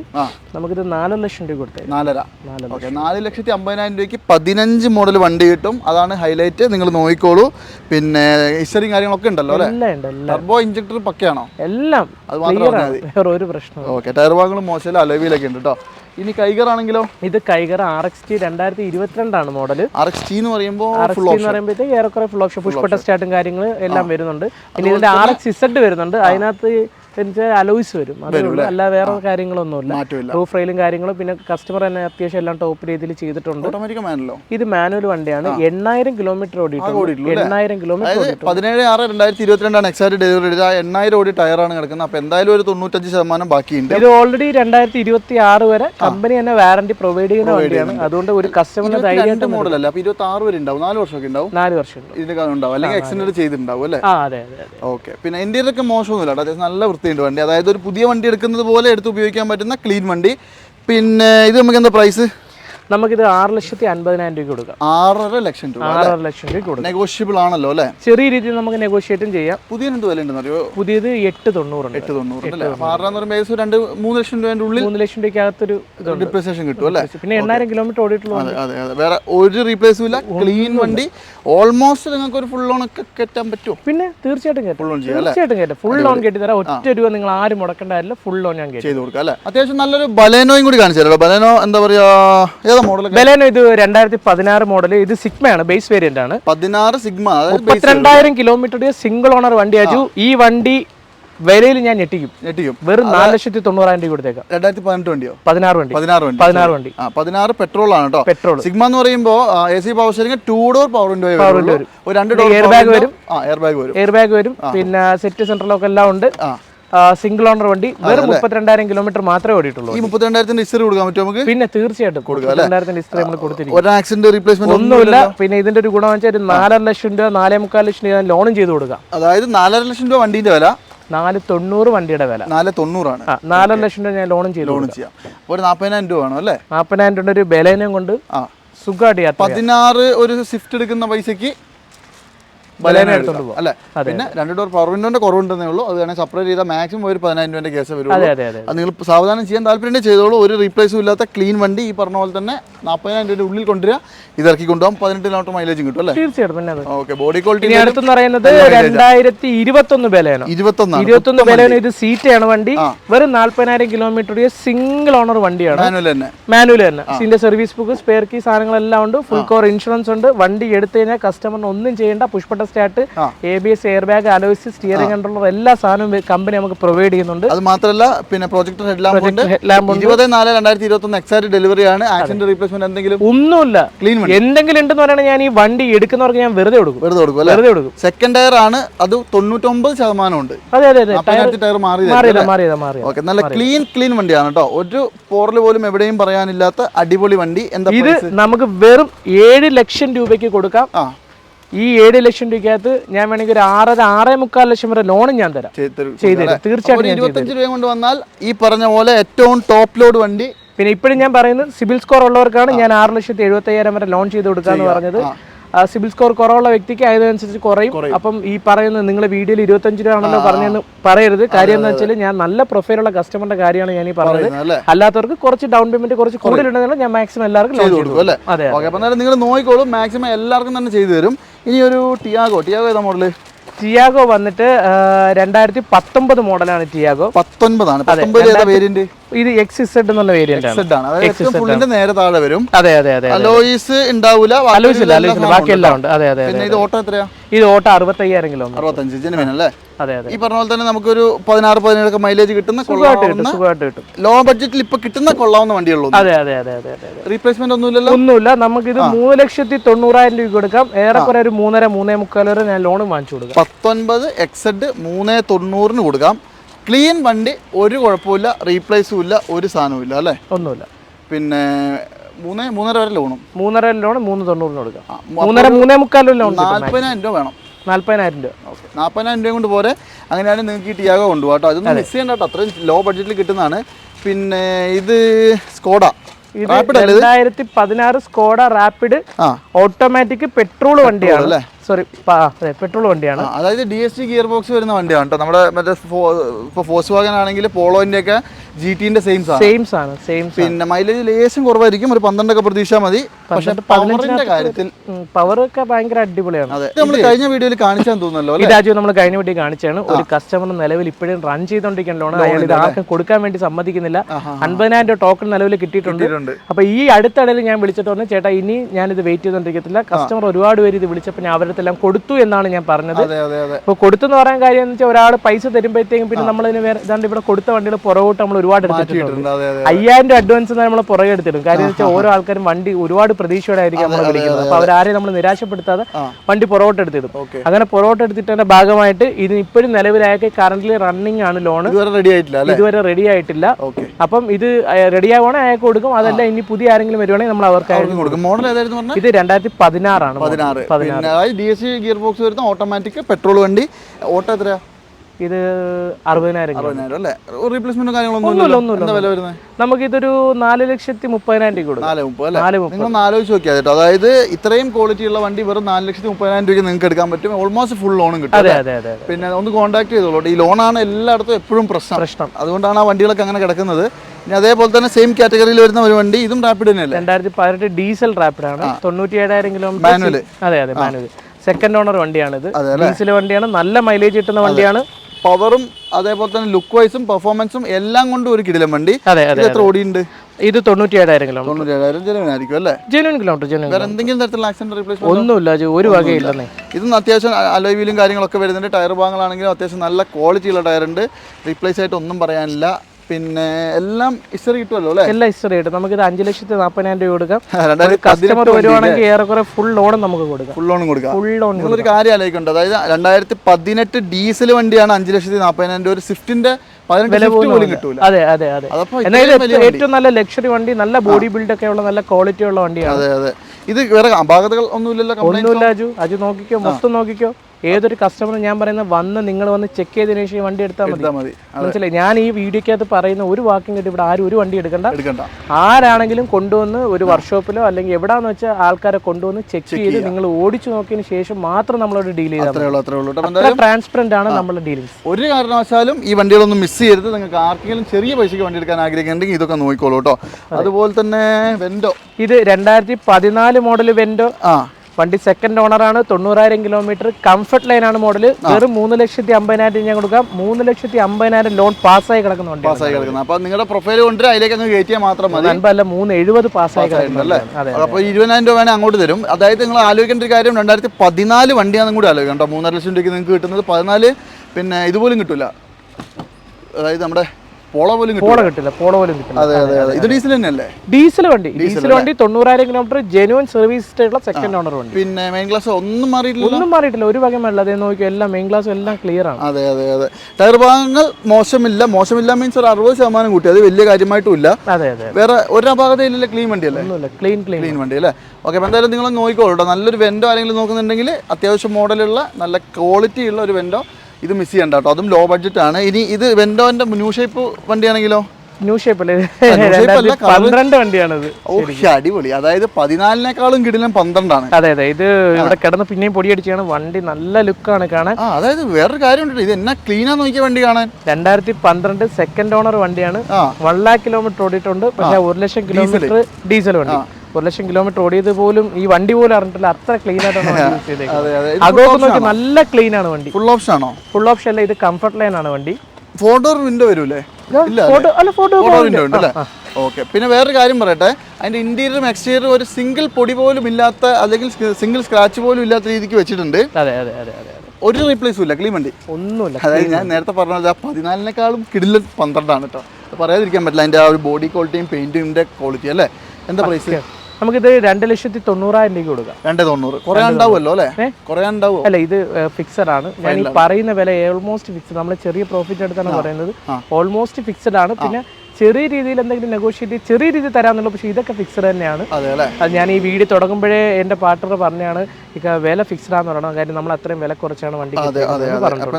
നമുക്കിത് നാല് ലക്ഷം രൂപ കൊടുത്തേ നാലര. നാല് ഓക്കെ നാല് ലക്ഷത്തി അമ്പതിനായിരം രൂപയ്ക്ക് പതിനഞ്ച് മോഡൽ വണ്ടി കിട്ടും. അതാണ് ഹൈലൈറ്റ് നിങ്ങൾ നോക്കിക്കോളൂ. പിന്നെ ഹിസ്റ്ററിയും കാര്യങ്ങളൊക്കെ ഉണ്ടല്ലോ അല്ലേ? ടർബോ ഇഞ്ചക്ടർ പക്കയാണോ? എല്ലാം. അത് മാത്രം ഒരു പ്രശ്നം ഓക്കെ ടയർ ഭാഗങ്ങൾ മോശം അലവിയിലൊക്കെ ഉണ്ട് കേട്ടോ ഇനി കൈഗർ ആണെങ്കിലോ? ഇത് കൈഗർ ആർ എക്സ് ടി രണ്ടായിരത്തി ഇരുപത്തിരണ്ടാണ് മോഡൽ ആർ എക്സ് ടി എന്ന് പറയുമ്പോൾ ആർ എക്സ് ടി എന്ന് പറയുമ്പോഴത്തേക്ക് ഏറെക്കുറെ ഫുൾ ഓപ്ഷൻ പുഷ്പട്ട സ്റ്റാർട്ടും കാര്യങ്ങൾ എല്ലാം വരുന്നുണ്ട്. പിന്നെ ഇതിന്റെ ആർ എക്സ് ഇസഡ് വരുന്നുണ്ട്. അതിനകത്ത് അലോയ്സ് വരും. അതേ അല്ല? വേറെ കാര്യങ്ങളൊന്നുമില്ല. റൂഫ് റെയിലും കാര്യങ്ങളും പിന്നെ കസ്റ്റമർ തന്നെ അത്യാവശ്യം എല്ലാം ടോപ്പ് രീതിയിൽ ചെയ്തിട്ടുണ്ട്. ഇത് മാനുവൽ വണ്ടിയാണ്. എണ്ണായിരം കിലോമീറ്റർ ഓടിയിട്ടുണ്ട്. എണ്ണായിരം കിലോമീറ്റർ പതിനേഴ് ആറ് രണ്ടായിരത്തി ഇരുപത്തിരണ്ടാണ് എക്സാക്ട് ഡെലിവറി എടുത്തത് ആ എണ്ണായിരം ഓടി ടയറാണ് കിടക്കുന്നത്. അപ്പോൾ എന്തായാലും ഒരു തൊണ്ണൂറ്റഞ്ച് ശതമാനം ബാക്കിയുണ്ട്. ഇത് ഓൾറെഡി രണ്ടായിരത്തി ഇരുപത്തി ആറ് വരെ കമ്പനി തന്നെ വാറന്റി പ്രൊവൈഡ് ചെയ്യുന്ന വണ്ടിയാണ്. അതുകൊണ്ട് ഒരു കസ്റ്റമറിന് ധൈര്യം മോഡൽ മോഡലല്ല അപ്പോൾ ഇരുപത്തി ആറ് വരെ ഉണ്ടാവും. നാല് വർഷമൊക്കെ ഉണ്ടാവും. നാല് വർഷം ഇതിന്റെ ഉണ്ടാവും. അല്ലെങ്കിൽ എക്സ്റ്റൻഡ് ചെയ്തിട്ടുണ്ടാവും അല്ലേ? ആ അതെ അതെ ഓക്കെ പിന്നെ ഇന്ത്യയിലൊക്കെ മോശമൊന്നുമില്ല അത്യാവശ്യം നല്ല വണ്ടി. അതായത് ഒരു പുതിയ വണ്ടി എടുക്കുന്നത് പോലെ എടുത്ത് ഉപയോഗിക്കാൻ പറ്റുന്ന ക്ലീൻ വണ്ടി. പിന്നെ ഇത് നമുക്ക് എന്താ പ്രൈസ് നമുക്കിത് ആറ് ലക്ഷത്തി അൻപതിനായിരം രൂപ കൊടുക്കാം. ആറര ലക്ഷം രൂപ ആറര ലക്ഷം രൂപ കൊടുക്കാം. നെഗോഷ്യബിൾ ആണല്ലോ അല്ലേ? ചെറിയ രീതിയിൽ നമുക്ക് നെഗോഷിയേറ്റും ചെയ്യാം. പുതിയ എന്ത് വില ഉണ്ടെന്ന് അറിയോ പുതിയത് എട്ട് തൊണ്ണൂറ്. എട്ട് തൊണ്ണൂറ് ഏകദേശം രണ്ട് മൂന്ന് ലക്ഷം രൂപയുടെ ഉള്ളിൽ മൂന്ന് ലക്ഷം രൂപയ്ക്കകത്തൊരു ഡിപ്രസേഷൻ ഡിപ്രിസിയേഷൻ കിട്ടും അല്ലേ? പിന്നെ എണ്ണായിരം കിലോമീറ്റർ ഓടിയിട്ടുള്ള അതെ അതെ അതെ. വേറെ ഒരു റീപ്ലേസും ഇല്ല. ക്ലീൻ വണ്ടി. ഓൾമോസ്റ്റ് നിങ്ങൾക്ക് ഒരു ഫുൾ ലോൺ ഒക്കെ കെട്ടാൻ പറ്റുമോ? പിന്നെ തീർച്ചയായിട്ടും ഫുൾ ചെയ്യാം? തീർച്ചയായിട്ടും കയറ്റും ഫുൾ ലോൺ കെട്ടി തരാം ഒറ്റ രൂപ നിങ്ങൾ ആരും മുടക്കേണ്ട ഫുൾ ലോൺ ഞാൻ ചെയ്ത് കൊടുക്കാം അല്ലേ? അത്യാവശ്യം നല്ലൊരു ബലേനോയും കൂടി കാണിച്ചു തരാം ബലേനോ എന്താ പറയാ ഏതാ മോഡൽ ബലേനോ ഇത് രണ്ടായിരത്തി പതിനാറ് മോഡൽ ഇത് സിഗ്മയാണ് ബേസ് വേരിയന്റ് ആണ്. പതിനാറ് സിഗ്മ മുപ്പത്തിരണ്ടായിരം കിലോമീറ്റർ സിംഗിൾ ഓണർ വണ്ടി അജു ഈ വണ്ടി വിലയിൽ ഞാൻ ഞെട്ടിക്കും. ഞെട്ടിക്കും. വെറും നാല് ലക്ഷത്തി തൊണ്ണൂറായിരം രൂപ കൊടുത്തേക്കാം. രണ്ടായിരത്തി പതിനെട്ട് വണ്ടിയോ? പതിനാറ് വണ്ടി. പതിനാറ് വണ്ടി. പതിനാറ് വണ്ടി. ആ പതിനാറ് പെട്രോൾ ആണ് കേട്ടോ പെട്രോൾ സിഗ്മ എന്ന് പറയുമ്പോൾ A C power steering two door power window വരും ഒരു രണ്ട് ഡോർ എയർ ബാഗ് വരും. ആ എയർ ബാഗ് വരും. എയർ ബാഗ് വരും പിന്നെ സെറ്റ് സെൻട്രലൊക്കെ എല്ലാം ഉണ്ട്. ആ. സിംഗിൾ ഓണർ വണ്ടി വെറും മുപ്പത്തിരണ്ടായിരം കിലോമീറ്റർ മാത്രമേ ഓടിയിട്ടുള്ളൂ ഈ മുപ്പത്തിരണ്ടായിരത്തിന്റെ ഹിസ്റ്ററി കൊടുക്കാൻ പറ്റും നമുക്ക്? പിന്നെ തീർച്ചയായിട്ടും മുപ്പത്തിരണ്ടായിരത്തിന്റെ ഹിസ്റ്ററി നമ്മൾ കൊടുത്തിരിക്കും. ആക്സിഡന്റ് റീപ്ലേസ്മെന്റ് ഒന്നുമില്ല. പിന്നെ ഇതിന്റെ ഒരു ഗുണം വെച്ചാൽ ഒരു നാലര ലക്ഷം രൂപ നാലേ മുക്കാൽ ലക്ഷം രൂപ ലോണും ചെയ്ത് കൊടുക്കാം. അതായത് നാലര ലക്ഷം രൂപ വണ്ടിന്റെ വില? നാല് തൊണ്ണൂറ് വണ്ടിയുടെ വില. നാല് തൊണ്ണൂറാണ്. നാലര ലക്ഷം രൂപ ഞാൻ ലോണും ചെയ്തു ലോണും ചെയ്യാം. ഒരു നാൽപ്പതിനായിരം രൂപ വേണം അല്ലേ? നാൽപ്പതിനായിരം രൂപ ഒരു ബലേനയും കൊണ്ട് സുഖമായിട്ട് പതിനാറ് ഒരു സ്വിഫ്റ്റ് എടുക്കുന്ന പൈസക്ക് ബലേന എടുക്കാം. അല്ലേ? പിന്നെ രണ്ട് ഡോർ പവർ വിൻഡോന്റെ കുറവുണ്ടെന്നേ ഉള്ളൂ. അത് വേണമെങ്കിൽ സെപ്പറേറ്റ് ചെയ്താൽ മാക്സിമം ഒരു പതിനായിരം രൂപയുടെ കേസ് വരും അതെ നിങ്ങൾ സാവധാനം ചെയ്യാൻ താല്പര്യം ചെയ്തോളൂ. ഒരു റീപ്ലേസും ഇല്ലാത്ത ക്ലീൻ വണ്ടി ഈ പറഞ്ഞ പോലെ തന്നെ നാൽപ്പതിനായിരം രൂപയുടെ ഉള്ളിൽ കൊണ്ടുവരിക. ഇത് ഇറക്കി കൊണ്ടുപോകാം. പതിനെട്ട് കിലോമീറ്റർ മൈലേജും കിട്ടും അല്ലേ? തീർച്ചയായിട്ടും ഓക്കെ ബോഡി ക്വാളിറ്റി അടുത്തെന്ന് പറയുന്നത് രണ്ടായിരത്തി ഇരുപത്തൊന്ന് ബലേനോ. ഇരുപത്തൊന്ന് ഇരുപത്തൊന്ന് ബലേനോ ഇത് സീറ്റാണ് വണ്ടി. വെറും നാല്പതിനായിരം കിലോമീറ്റർ സിംഗിൾ ഓണർ വണ്ടിയാണ്. മാനുവൽ തന്നെ. മാനുവൽ തന്നെ. ഇതിന്റെ സർവീസ് ബുക്ക് സ്പെയർ കീ സാധനങ്ങളെല്ലാം ഉണ്ട്. ഫുൾ കോർ ഇൻഷുറൻസ് ഉണ്ട്. വണ്ടി എടുത്തു കഴിഞ്ഞാൽ കസ്റ്റമറിന് ഒന്നും ചെയ്യേണ്ട push button start A B S air bag alloys steering controller എല്ലാ സാധനവും കമ്പനി നമുക്ക് പ്രൊവൈഡ് ചെയ്യുന്നുണ്ട്. അത് മാത്രമല്ല പിന്നെ പ്രൊജക്ടർ ഹെഡ് ലാമ്പ് ഉണ്ട്. ലാമ്പ് ഇരുപത് നാല് രണ്ടായിരത്തി ഇരുപത്തി ഒന്ന് എക്സാക്ട് ഡെലിവറി ആണ്. ആക്സിഡന്റ് റീപ്ലേസ്മെന്റ് എന്തെങ്കിലും? ഒന്നുമില്ല. ക്ലീൻ എന്തെങ്കിലും ഉണ്ടെന്ന് പറയുകയാണെങ്കിൽ ഞാൻ ഈ വണ്ടി എടുക്കുന്നവർക്ക് ഞാൻ വെറുതെ കൊടുക്കും. വെറുതെ കൊടുക്കും വെറുതെ കൊടുക്കും. സെക്കൻഡ് ടയർ ആണ്. അത് തൊണ്ണൂറ്റൊമ്പത് ശതമാനം ഉണ്ട്. അതെ അതെ അതെ. ടയർ മാറി ഓക്കെ നല്ല ക്ലീൻ ക്ലീൻ വണ്ടിയാണ് കേട്ടോ. ഒരു പോറൽ പോലും എവിടെയും പറയാനില്ലാത്ത അടിപൊളി വണ്ടി. എന്താ ഇത് നമുക്ക് വെറും ഏഴ് ലക്ഷം രൂപയ്ക്ക് കൊടുക്കാം. ഈ ഏഴ് ലക്ഷം രൂപയ്ക്കകത്ത് ഞാൻ വേണമെങ്കിൽ ഒരു ആറര ആറേ മുക്കാൽ ലക്ഷം വരെ ലോണും ഞാൻ തരാം. തീർച്ചയായിട്ടും ഇരുപത്തഞ്ച് രൂപ കൊണ്ട് വന്നാൽ ഈ പറഞ്ഞ പോലെ ഏറ്റവും ടോപ്പ് ലോഡ് വണ്ടി പിന്നെ ഇപ്പോഴും ഞാൻ പറയുന്നത് സിബിൽ സ്കോർ ഉള്ളവർക്കാണ് ഞാൻ ആറ് ലക്ഷത്തി എഴുപത്തി അയ്യായിരം വരെ ലോൺ ചെയ്ത് കൊടുക്കാന്ന് പറഞ്ഞത്. സിബിൽ സ്കോർ കുറവുള്ള വ്യക്തിക്ക് അതിനനുസരിച്ച് കുറയും. അപ്പം ഈ പറയുന്നത് നിങ്ങൾ വീഡിയോയിൽ ഇരുപത്തഞ്ച് രൂപ ആണല്ലോ പറഞ്ഞെന്ന് പറയരുത്. കാര്യം എന്ന് വെച്ചാൽ ഞാൻ നല്ല പ്രൊഫൈലുള്ള കസ്റ്റമറിന്റെ കാര്യമാണ് ഞാൻ ഈ പറഞ്ഞത് അല്ലാത്തവർക്ക് കുറച്ച് ഡൗൺ പേയ്മെന്റ് കുറച്ച് കൂടുതലുണ്ടെങ്കിൽ ഞാൻ മാക്സിമം എല്ലാവർക്കും ലോൺ ചെയ്തു കൊടുക്കും അല്ലേ? നിങ്ങൾ നോക്കിക്കോളും. മാക്സിമം എല്ലാവർക്കും തന്നെ ചെയ്തു തരും. ഇനി ഒരു ടിയാഗോ ടിയാഗോ ഏതാ മോഡൽ ടിയാഗോ വന്നിട്ട് രണ്ടായിരത്തി പത്തൊമ്പത് മോഡലാണ് ടിയാഗോ. പത്തൊൻപതാണ്. വേരിയന്റ് ഇത് എക്സ് സെഡ് എന്നുള്ള വേരിയന്റ് ആണ്. നേരെ താഴെ വരും. അതെ അതെ അതെ അലോയിസ് ഉണ്ടാവില്ല അലോയിസ് അലോയ്സില്ല അലോയിസ് അലോയ്സില്ല ബാക്കി ബാക്കിയെല്ലാം ഉണ്ട്. അതെ അതെ പിന്നെ ഇത് ഓട്ടോ എത്രയാ? ഇത് ഓട്ടം അറുപത്തയ്യായിരം കിലോമീറ്റർ അറുപത്തഞ്ച് ജെനുവിൻ അല്ലേ? അതെ അതെ. ഈ പറഞ്ഞ പോലെ തന്നെ നമുക്കൊരു പതിനാറ് പതിനേഴൊക്കെ മൈലേജ് കിട്ടുന്ന കിട്ടും കൊള്ളാവുന്ന സുഖമായിട്ട് കിട്ടും. ലോ ബഡ്ജറ്റിൽ ഇപ്പൊ കിട്ടുന്ന കൊള്ളാവുന്ന വണ്ടിയുള്ളൂ അതെ അതെ അതെ അതെ റീപ്ലേസ്മെന്റ് ഒന്നുമില്ലല്ലോ? ഒന്നുമില്ല. നമുക്ക് ഇത് മൂന്ന് ലക്ഷത്തി തൊണ്ണൂറായിരം രൂപ കൊടുക്കാം. ഏറെക്കുറെ ഒരു മൂന്നര മൂന്നേ മുക്കാൽ വരെ ഞാൻ ലോണും വാങ്ങിച്ചു കൊടുക്കാം. പത്തൊൻപത് എക്സഡ് മൂന്നേ തൊണ്ണൂറിന് കൊടുക്കാം. ക്ലീൻ വണ്ടി ഒരു കുഴപ്പമില്ല റീപ്ലേസും ഇല്ല ഒരു സാധനവും ഇല്ല അല്ലേ? ഒന്നുമില്ല. പിന്നെ മൂന്ന് മൂന്നര വരെ ലോണും മൂന്നര ലോൺ മൂന്ന് തൊണ്ണൂറിന് കൊടുക്കാം. മൂന്നര മൂന്നേ മുക്കാൽ ലോൺ നാല്പതിനായിരം രൂപ വേണം. നാല്പതിനായിരം രൂപ. ഓക്കെ നാൽപ്പതിനായിരം രൂപ കൊണ്ട് പോരെ. അങ്ങനെയാണെങ്കിൽ നിങ്ങൾക്ക് ഈ ടിയാഗോ കൊണ്ടുപോകാം കേട്ടോ. അതൊന്നും മിസ് ചെയ്യണ്ട കേട്ടോ. അത്രയും ലോ ബഡ്ജറ്റിൽ കിട്ടുന്നതാണ്. പിന്നെ ഇത് സ്കോഡ ഇത് രണ്ടായിരത്തി പതിനാറ് സ്കോഡ റാപ്പിഡ് ഓട്ടോമാറ്റിക് പെട്രോൾ വണ്ടിയാണ്. അല്ലേ? സോറി പെട്രോൾ വണ്ടിയാണ്. അതായത് D S T gear box വരുന്ന വണ്ടിയാണ് കേട്ടോ നമ്മുടെ മറ്റേ ഇപ്പോൾ ഫോഴ്സ് വാഗൻ ആണെങ്കിൽ പോളോന്റെ ഒക്കെ ജി ടിന്റെ സെയിം ആണ് സെയിം ആണ് സെയിം പിന്നെ മൈലേജ് ലേശം കുറവായിരിക്കും ഒരു പന്ത്രണ്ടൊക്കെ പ്രതീക്ഷ മതി. പക്ഷെ പവറിന്റെ കാര്യത്തിൽ പവർ ഒക്കെ ഭയങ്കര അടിപൊളിയാണ്. അതെ നമ്മൾ കഴിഞ്ഞ വീഡിയോയിൽ കാണിച്ചാൽ തോന്നുന്നല്ലോ ഈ രാജ്യം നമ്മൾ കഴിഞ്ഞ വീഡിയോ കാണിച്ചാണ് ഒരു കസ്റ്റമർ നിലവിൽ ഇപ്പോഴും റൺ ചെയ്തോണ്ടിരിക്കുന്ന ലോൺ അയാൾ ഇത് ആർക്കും കൊടുക്കാൻ വേണ്ടി സമ്മതിക്കുന്നില്ല. അൻപതിനായിരം രൂപ ടോക്കൺ നിലവിൽ കിട്ടിയിട്ടുണ്ട്. അപ്പോൾ അപ്പൊ ഈ അടുത്തിടയിൽ ഞാൻ വിളിച്ചിട്ട് പറഞ്ഞു ചേട്ടാ ഇനി ഞാൻ ഇത് വെയിറ്റ് ചെയ്തോണ്ടിരിക്കത്തില്ല കസ്റ്റമർ ഒരുപാട് പേര് ഇത് വിളിച്ചപ്പോൾ ഞാൻ അവരുടെ എല്ലാം കൊടുത്തു എന്നാണ് ഞാൻ പറഞ്ഞത്. അതെ കൊടുത്തു എന്ന് അപ്പോൾ പറയാൻ കാര്യം എന്ന് വെച്ചാൽ ഒരാൾ പൈസ തരുമ്പോഴത്തേക്കും പിന്നെ നമ്മൾ ഇതിന് വേറെ ഇതാണ്ട് ഇവിടെ കൊടുത്ത വണ്ടിയുടെ പുറകോട്ട് നമ്മൾ ഒരുപാട് എടുത്തിട്ടുണ്ട്. അയ്യായിരം രൂപ അഡ്വാൻസ് നമ്മൾ പുറകെ എടുത്തിടും. കാര്യം വെച്ചാൽ ഓരോ ആൾക്കാരും വണ്ടി ഒരുപാട് പ്രതീക്ഷയോടെ ആയിരിക്കും നമ്മൾ വിളിക്കുന്നത്. അപ്പൊ അവരാരെയും നമ്മൾ നിരാശപ്പെടുത്താതെ വണ്ടി പുറകോട്ട് എടുത്തിടും. അങ്ങനെ പുറകോട്ട് എടുത്തിട്ടതിന്റെ ഭാഗമായിട്ട് ഇത് ഇപ്പോഴും നിലവിലായൊക്കെ കറന്റ് റണ്ണിങ് ആണ് ലോൺ ഇതുവരെ റെഡി ആയിട്ടില്ല ഇതുവരെ റെഡി ആയിട്ടില്ല. അപ്പം ഇത് റെഡി ആവുകയാണെങ്കിൽ അയാൾക്ക് കൊടുക്കും. അതല്ല ഇനി പുതിയ ആരെങ്കിലും വരുവാണെങ്കിൽ നമ്മൾ അവർക്ക് അവർക്ക് കൊടുക്കും. മോഡൽ ഏതായിരുന്നു പറഞ്ഞാൽ ഇത് രണ്ടായിരത്തി പതിനാറാണ് പതിനാറ്. D S C gear box വരുന്ന ഓട്ടോമാറ്റിക് പെട്രോൾ വണ്ടി. ഓട്ടോ എത്രയാ? ഇത് അറുപതിനായിരം രൂപ. അറുപതിനായിരം അല്ലേ? കാര്യങ്ങളൊന്നും വില വരുന്നത്? നമുക്കിതൊരു നാല് ലക്ഷത്തി മുപ്പതിനായിരം രൂപ നാല് മുപ്പത് നിങ്ങൾ ആലോചിച്ച് നോക്കിയാൽ കേട്ടോ. അതായത് ഇത്രയും ക്വാളിറ്റി ഉള്ള വണ്ടി വെറും നാല് ലക്ഷത്തി മുപ്പതിനായിരം രൂപയ്ക്ക് നിങ്ങൾക്ക് എടുക്കാൻ പറ്റും. ഓൾമോസ്റ്റ് ഫുൾ ലോണും കിട്ടും അതെ അല്ലേ? അതെ അതെ അതെ. പിന്നെ ഒന്ന് കോൺടാക്ട് ചെയ്തോളൂ ഈ ലോണാണ് എല്ലായിടത്തും എപ്പോഴും പ്രശ്നം. പ്രശ്നം. അതുകൊണ്ടാണ് ആ വണ്ടികളൊക്കെ അങ്ങനെ കിടക്കുന്നത്. പിന്നെ അതേപോലെ തന്നെ സെയിം കാറ്റഗറിയിൽ വരുന്ന ഒരു വണ്ടി ഇതും റാപ്പിഡ് തന്നെയല്ലേ? രണ്ടായിരത്തി പതിനെട്ട് ഡീസൽ റാപ്പിഡാണ് തൊണ്ണൂറ്റി ഏഴായിരം കിലോമീറ്റർ Manual. അതെ അതെ മാനുവൽ സെക്കൻഡ് ഓണർ വണ്ടിയാണിത്. ഇത് ഡീസൽ വണ്ടിയാണ് നല്ല മൈലേജ് കിട്ടുന്ന വണ്ടിയാണ്. പവറും അതേപോലെ തന്നെ ലുക്ക് വൈസും പെർഫോമൻസും എല്ലാം കൊണ്ടും ഒരു കിടിലം വണ്ടി. എത്ര ഓടിയുണ്ട്? ഇത് തൊണ്ണൂറ്റി ഏഴായിരം കിലോമീറ്റർ ഒന്നുമില്ല ഒരു വകയില്ലെന്നേ. ഇതൊന്നും അത്യാവശ്യം അലോയ് വീലും കാര്യങ്ങളൊക്കെ വരുന്നുണ്ട്. ടയർ ഭാഗങ്ങളാണെങ്കിലും അത്യാവശ്യം നല്ല ക്വാളിറ്റിയുള്ള ടയർ ഉണ്ട്. റീപ്ലേസ് ആയിട്ട് ഒന്നും പറയാനില്ല. പിന്നെ എല്ലാം ഹിസ്റ്ററി കിട്ടുമല്ലോ അല്ലേ? എല്ലാം ഹിസ്റ്ററി കിട്ടും. നമുക്ക് ഇത് അഞ്ച് ലക്ഷത്തി നാൽപ്പതിനായിരം രൂപ കൊടുക്കാം. കസ്റ്റമർ വരുവാണെങ്കിൽ ഏറെക്കുറെ ഫുൾ ലോണും നമുക്ക് കൊടുക്കാം. ഫുൾ ലോണും കൊടുക്കാം. ഫുൾ ലോൺ ഒരു കാര്യം ആലോചിക്കുന്നുണ്ട് അതായത് രണ്ടായിരത്തി പതിനെട്ട് ഡീസൽ വണ്ടിയാണ് അഞ്ച് ലക്ഷത്തി നാൽപ്പതിനായിരം രൂപ. ഒരു സ്വിഫ്റ്റിന്റെ അതെ അതെ അതെ. ഏറ്റവും നല്ല ലക്ഷറി വണ്ടി നല്ല ബോഡി ബിൽഡ് ഒക്കെ ഉള്ള നല്ല ക്വാളിറ്റി ഉള്ള വണ്ടിയാണ്. അതെ അതെ. ഇത് വേറെ അപാകതകൾ ഒന്നുമില്ലല്ലോ ഒന്നുമില്ല അജു. അജു നോക്കിക്കോ മൊത്തം നോക്കിക്കോ. ഏതൊരു കസ്റ്റമർ ഞാൻ പറയുന്ന വന്ന് നിങ്ങൾ വന്ന് ചെക്ക് ചെയ്തതിനു ശേഷം വണ്ടി എടുത്താൽ മതി. മനസ്സിലായി? ഞാൻ ഈ വീഡിയോക്കകത്ത് പറയുന്ന ഒരു വാക്കും കേട്ട് ഇവിടെ ആരും ഒരു വണ്ടി എടുക്കണ്ട. എടുക്കണ്ട. ആരാണെങ്കിലും കൊണ്ടുവന്ന് ഒരു വർക്ക്ഷോപ്പിലോ അല്ലെങ്കിൽ എവിടാന്ന് വെച്ചാൽ ആൾക്കാരെ കൊണ്ടുവന്ന് ചെക്ക് ചെയ്ത് നിങ്ങൾ ഓടിച്ചു നോക്കിയതിന് ശേഷം മാത്രം നമ്മളോട് ഡീൽ ചെയ്താൽ ട്രാൻസ്പെറന്റ് ആണ് നമ്മുടെ ഡീലിംഗ്സ് ഒരു കാരണവശാലും ഈ വണ്ടികളൊന്നും മിസ് ചെയ്യരുത്. നിങ്ങൾക്ക് ആർക്കെങ്കിലും ചെറിയ പൈസയ്ക്ക് വണ്ടി എടുക്കാൻ ആഗ്രഹിക്കുന്നുണ്ടെങ്കിൽ ഇതൊക്കെ നോക്കിക്കോളൂ കേട്ടോ. അതുപോലെ തന്നെ വെൻഡോ ഇത് രണ്ടായിരത്തി പതിനാല് മോഡൽ വെൻഡോ ആ. വണ്ടി സെക്കൻഡ് ഓണറാണ് തൊണ്ണൂറായിരം കിലോമീറ്റർ കംഫർട്ട് ലൈൻ ആണ് മോഡൽ വെറും മൂന്ന് ലക്ഷത്തി അമ്പതിനായിരം ഞാൻ കൊടുക്കാം. മൂന്ന് ലക്ഷത്തി അമ്പതിനായിരം ലോൺ പാസ്സായി കിടക്കുന്ന വണ്ടി പാസ്സായി കിടക്കുന്നത് അപ്പോൾ നിങ്ങളുടെ പ്രൊഫൈൽ കൊണ്ട് അതിലേക്ക് അങ്ങ് കയറ്റിയാൽ മാത്രം മതി. അൻപല്ല മൂന്ന് എഴുപത് പാസ്സായി കിടക്കുന്ന അല്ലേ അതെ അപ്പോൾ ഇരുപതിനായിരം രൂപ വേണേൽ അങ്ങോട്ട് തരും. അതായത് നിങ്ങൾ ആലോചിക്കേണ്ട ഒരു കാര്യം രണ്ടായിരത്തി പതിനാല് വണ്ടിയാണെന്നും കൂടി ആലോചിക്കണം കേട്ടോ. മൂന്നര ലക്ഷം രൂപയ്ക്ക് നിങ്ങൾക്ക് കിട്ടുന്നത് പതിനാല് പിന്നെ ഇതുപോലും കിട്ടില്ല അതായത് നമ്മുടെ പോളോ പോലും പോള കിട്ടില്ല പോള പോലും കിട്ടില്ല അതെ അതെ അതെ ഇത് ഡീസൽ തന്നെയല്ലേ? ഡീസൽ വണ്ടി ഡീസൽ വണ്ടി തൊണ്ണൂറായിരം കിലോമീറ്റർ ജെനുവൻ സർവീസ് ആയിട്ടുള്ള സെക്കൻഡ് ഓണർ വണ്ടി. പിന്നെ മെയിൻ ക്ലാസ് ഒന്നും മാറിയിട്ടില്ല ഒന്നും മാറിയിട്ടില്ല. ഒരു ഭാഗമല്ല വേണ്ട അതേ നോക്കിയോ എല്ലാം മെയിൻ ഗ്ലാസ് എല്ലാം ക്ലിയർ ആണ്. അതെ അതെ അതെ. ടയർ ഭാഗങ്ങൾ മോശമില്ല. മോശമില്ല മീൻസ് ഒരു അറുപത് ശതമാനം കൂട്ടി. അത് വലിയ കാര്യമായിട്ടും ഇല്ല അതെ അതെ. വേറെ ഒരു അപാകതയില്ല ക്ലീൻ വണ്ടി അല്ലേ? ക്ലീൻ ക്ലീൻ ക്ലീൻ വണ്ടി. അല്ലേ? ഓക്കെ അപ്പോൾ എന്തായാലും നിങ്ങൾ നോക്കിക്കോളൂ നല്ലൊരു വെൻഡോ ആരെങ്കിലും നോക്കുന്നുണ്ടെങ്കിൽ അത്യാവശ്യം മോഡലുള്ള നല്ല ക്വാളിറ്റി ഉള്ള ഒരു വെൻഡോ ഇത് മിസ് ചെയ്യണ്ട കേട്ടോ അതും ലോ ബഡ്ജറ്റ് ആണ്. ഇനി ഇത് വെൻഡോന്റെ ന്യൂ ഷേപ്പ് വണ്ടിയാണെങ്കിലോ? ന്യൂ ഷേപ്പ് അല്ലേ? പന്ത്രണ്ട് വണ്ടിയാണിത് അടിപൊളി. അതായത് പതിനാലിനേക്കാളും കിടിലം പന്ത്രണ്ടാണ്. അതെ അതെ. ഇത് ഇവിടെ കിടന്ന് പിന്നെയും പൊടിയടിച്ചാണ്. വണ്ടി നല്ല ലുക്കാണ് കാണാൻ. അതായത് വേറൊരു കാര്യമുണ്ട് ഇത് എന്നാ ക്ലീനാ നോക്കിയ വണ്ടി കാണാൻ? രണ്ടായിരത്തി പന്ത്രണ്ട് സെക്കൻഡ് ഓണർ വണ്ടിയാണ്. വൺ ലാക്ക് കിലോമീറ്റർ ഓടിയിട്ടുണ്ട്. പക്ഷേ ഒരു ലക്ഷം കിലോമീറ്റർ ഡീസൽ വണ്ടി. ഒരു ലക്ഷം കിലോമീറ്റർ ഓടിയത് പോലും ഈ വണ്ടി പോലും അറിഞ്ഞിട്ടില്ല. അത്ര ക്ലീൻ ആയിട്ടാണ് യൂസ് ചെയ്തേക്കുന്നത്. നോക്കി നല്ല ക്ലീൻ ആണ് വണ്ടി. ഫുൾ ഓപ്ഷൻ ആണോ? ഫുൾ ഓപ്ഷൻ അല്ല ഇത് കംഫർട്ട് ലൈൻ ആണ് വണ്ടി. ഫോട്ടോ വിൻഡോ വരൂലേ ഓക്കെ പിന്നെ വേറൊരു കാര്യം പറയട്ടെ. അതിന്റെ ഇന്റീരിയറും എക്സ്റ്റീരിയറും ഒരു സിംഗിൾ പൊടി പോലും ഇല്ലാത്ത അല്ലെങ്കിൽ സിംഗിൾ സ്ക്രാച്ച് പോലും ഇല്ലാത്ത രീതിക്ക് വെച്ചിട്ടുണ്ട്. അതെ അതെ അതെ അതെ ഒരു റീപ്ലേസും ഇല്ല ക്ലീൻ വണ്ടി. ഒന്നുമില്ല അതായത് ഞാൻ നേരത്തെ പറഞ്ഞത് ആ പതിനാലിനേക്കാളും കിടിൽ പന്ത്രണ്ടാണ് കേട്ടോ. പറയാതിരിക്കാൻ പറ്റില്ല അതിന്റെ ആ ഒരു ബോഡി ക്വാളിറ്റിയും പെയിന്റിന്റെ ക്വാളിറ്റി അല്ലേ? എന്താ പ്രൈസ് നമുക്കിത് രണ്ട് ലക്ഷത്തി തൊണ്ണൂറായിരം രൂപ കൊടുക്കാം. രണ്ട് തൊണ്ണൂറ്. കുറേ ഉണ്ടാവുമല്ലോ അല്ലേ? കുറേ ഉണ്ടാവുമോ? അല്ല ഇത് ഫിക്സഡ് ആണ്. ഞാൻ ഈ പറയുന്ന വില ഓൾമോസ്റ്റ് ഫിക്സഡ് നമ്മൾ ചെറിയ പ്രോഫിറ്റ് എടുത്താണ് പറയുന്നത്. ഓൾമോസ്റ്റ് ഫിക്സഡ് ആണ്. പിന്നെ ചെറിയ രീതിയിൽ എന്തെങ്കിലും നെഗോഷിയേറ്റ് ചെറിയ രീതിയിൽ തരാമെന്നുള്ളൂ പക്ഷേ ഇതൊക്കെ ഫിക്സഡ് തന്നെയാണ്. അതെ ഞാൻ ഈ വീഡിയോ തുടങ്ങുമ്പോഴേ എന്റെ പാർട്ണർ പറഞ്ഞാണ് ഇക്ക വില ഫിക്സഡ് ആണെന്ന് പറയണം. കാര്യം നമ്മൾ അത്രയും വില കുറച്ചാണ് വണ്ടി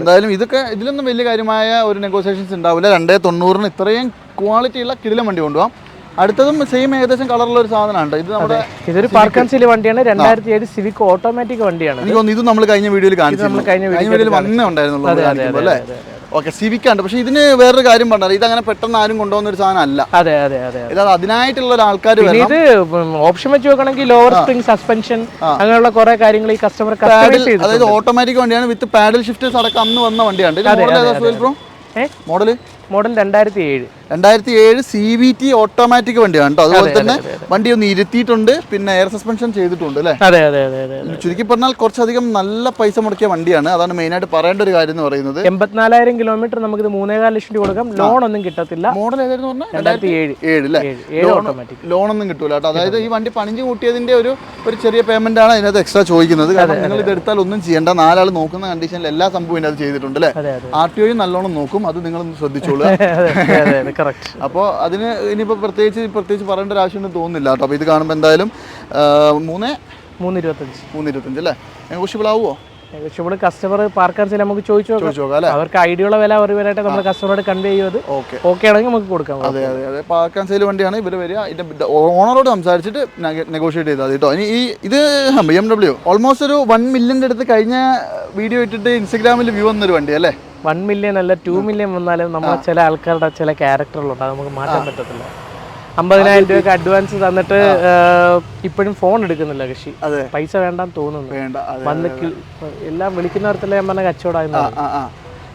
എന്തായാലും ഇതൊക്കെ ഇതിലൊന്നും വലിയ കാര്യമായ ഒരു നെഗോസിയേഷൻസ് ഉണ്ടാവില്ല. രണ്ടേ തൊണ്ണൂറിന് ഇത്രയും ക്വാളിറ്റി ഉള്ള കിടിലം വണ്ടി കൊണ്ടുപോകാം അടുത്തതും സെയിം ഏകദേശം കളറുള്ള ഒരു സാധനമാണ്. ഇത് നമ്മുടെ ഇതൊരു പാർക്കാൻസിൽ വണ്ടിയാണ്. രണ്ടായിരത്തി ഏഴ് സിവിക് ഓട്ടോമാറ്റിക് വണ്ടിയാണ് എനിക്ക് തോന്നുന്നു ഇത് നമ്മൾ കഴിഞ്ഞ വീഡിയോയിൽ കാണിച്ചു കഴിഞ്ഞ വീഡിയോയിൽ വന്നേ ഉണ്ടായിരുന്നുള്ളൂ അല്ലേ? ഓക്കെ സിവിക്കാണ്ട് പക്ഷെ ഇതിന് വേറൊരു കാര്യം പറഞ്ഞാൽ ഇത് അങ്ങനെ പെട്ടെന്ന് ആരും കൊണ്ടുപോകുന്ന ഒരു സാധനം അല്ല. അതെ അതെ അതെ ഇത് അതിനായിട്ടുള്ള ആൾക്കാർ ഇത് ഓപ്ഷൻ വെച്ച് നോക്കണമെങ്കിൽ ലോവർ സ്പ്രിംഗ് സസ്പെൻഷൻ അങ്ങനെയുള്ള കുറെ കാര്യങ്ങൾ ഈ കസ്റ്റമർ അതായത് ഓട്ടോമാറ്റിക് വണ്ടിയാണ് വിത്ത് പാഡൽ ഷിഫ്റ്റേഴ്സ് അടക്കം അന്ന് വന്ന വണ്ടിയാണ്. മോഡൽ? മോഡൽ രണ്ടായിരത്തി ഏഴ് രണ്ടായിരത്തി ഏഴ് സി വി ടി ഓട്ടോമാറ്റിക് വണ്ടിയാണ് കേട്ടോ. അതുപോലെ തന്നെ വണ്ടി ഒന്ന് ഇരുത്തിയിട്ടുണ്ട് പിന്നെ എയർ സസ്പെൻഷൻ ചെയ്തിട്ടുണ്ട് അല്ലേ? അതെ അതെ അതെ ചുരുക്കി പറഞ്ഞാൽ കുറച്ചധികം നല്ല പൈസ മുടക്കിയ വണ്ടിയാണ്. അതാണ് മെയിൻ ആയിട്ട് പറയേണ്ട ഒരു കാര്യം എന്ന് പറയുന്നത്. എൺപത്തിനാലായിരം കിലോമീറ്റർ നമുക്ക് ഇത് മൂന്നേകാൽ ലക്ഷം രൂപ കൊടുക്കാം. ലോൺ ഒന്നും കിട്ടത്തില്ല. മോഡൽ ഏതായിരുന്നു പറഞ്ഞാൽ രണ്ടായിരത്തി ഏഴ് ഏഴ് അല്ലേ ലോൺ ഒന്നും കിട്ടൂല കേട്ടോ. അതായത് ഈ വണ്ടി പണിഞ്ഞു കൂട്ടിയതിന്റെ ഒരു ഒരു ചെറിയ പേയ്മെന്റ് ആണ് അതിനകത്ത് എക്സ്ട്രാ ചോദിക്കുന്നത്. കാരണം നിങ്ങൾ ഇത് എടുത്താൽ ഒന്നും ചെയ്യേണ്ട. നാലാൾ നോക്കുന്ന കണ്ടീഷനിൽ എല്ലാ സംഭവം ഇതിനകത്ത് ചെയ്തിട്ടുണ്ട് അല്ലേ? ആർ ടി ഒയും നല്ലോണം നോക്കും. അത് നിങ്ങളൊന്ന് ശ്രദ്ധിച്ചോളൂ കറക്റ്റ് അപ്പോൾ അതിന് ഇനിയിപ്പോൾ പ്രത്യേകിച്ച് പ്രത്യേകിച്ച് പറയേണ്ട ഒരു ആവശ്യമൊന്നും തോന്നുന്നില്ല കേട്ടോ. അപ്പോൾ ഇത് കാണുമ്പോൾ എന്തായാലും മൂന്ന് മൂന്ന്? ഇരുപത്തഞ്ച് മൂന്ന് ഇരുപത്തഞ്ച് അല്ലേ? നെഗോഷ്യബിൾ ആവുമോ നെഗോഷ്യബിൾ കസ്റ്റമർ കസ്റ്റമർ ചില നമുക്ക് ചോദിച്ചു നോക്കാം. അവർക്ക് ഐഡിയ ഉള്ള വില അറിവാനായിട്ട് നമ്മൾ കസ്റ്റമറോട് കൺവേ ചെയ്യുന്നത് ഓക്കെ. ഓക്കെ ആണെങ്കിൽ നമുക്ക് കൊടുക്കാം. അതെ അതെ അതെ. പാക്കാൻ സെയിൽ വണ്ടിയാണ് ഇവർ വരിക. ഇതിന്റെ ഓണറോട് സംസാരിച്ചിട്ട് നെഗോഷിയേറ്റ് ചെയ്താൽ കേട്ടോ. ഇനി ഈ ഇത് ബി എം ഡബ്ല്യു ഓൾമോസ്റ്റ് ഒരു വൺ മില്യന്റെ അടുത്ത് കഴിഞ്ഞ വീഡിയോ ഇട്ടിട്ട് ഇൻസ്റ്റഗ്രാമിൽ വ്യൂ വന്നൊരു വണ്ടി അല്ലേ വൺ മില്യൺ അല്ല ടു മില്യൺ വന്നാലും നമ്മൾ ചില ആൾക്കാരുടെ ചില ക്യാരക്ടറുകളുണ്ട്. അത് നമുക്ക് മാറ്റാൻ പറ്റത്തില്ല. അമ്പതിനായിരം രൂപയ്ക്ക് അഡ്വാൻസ് തന്നിട്ട് ഇപ്പോഴും ഫോൺ എടുക്കുന്നില്ല കൃഷി. പൈസ വേണ്ടാന്ന് തോന്നുന്നു. വന്ന് എല്ലാം വിളിക്കുന്നവർത്തല്ലേ ഞാൻ പറഞ്ഞ ആ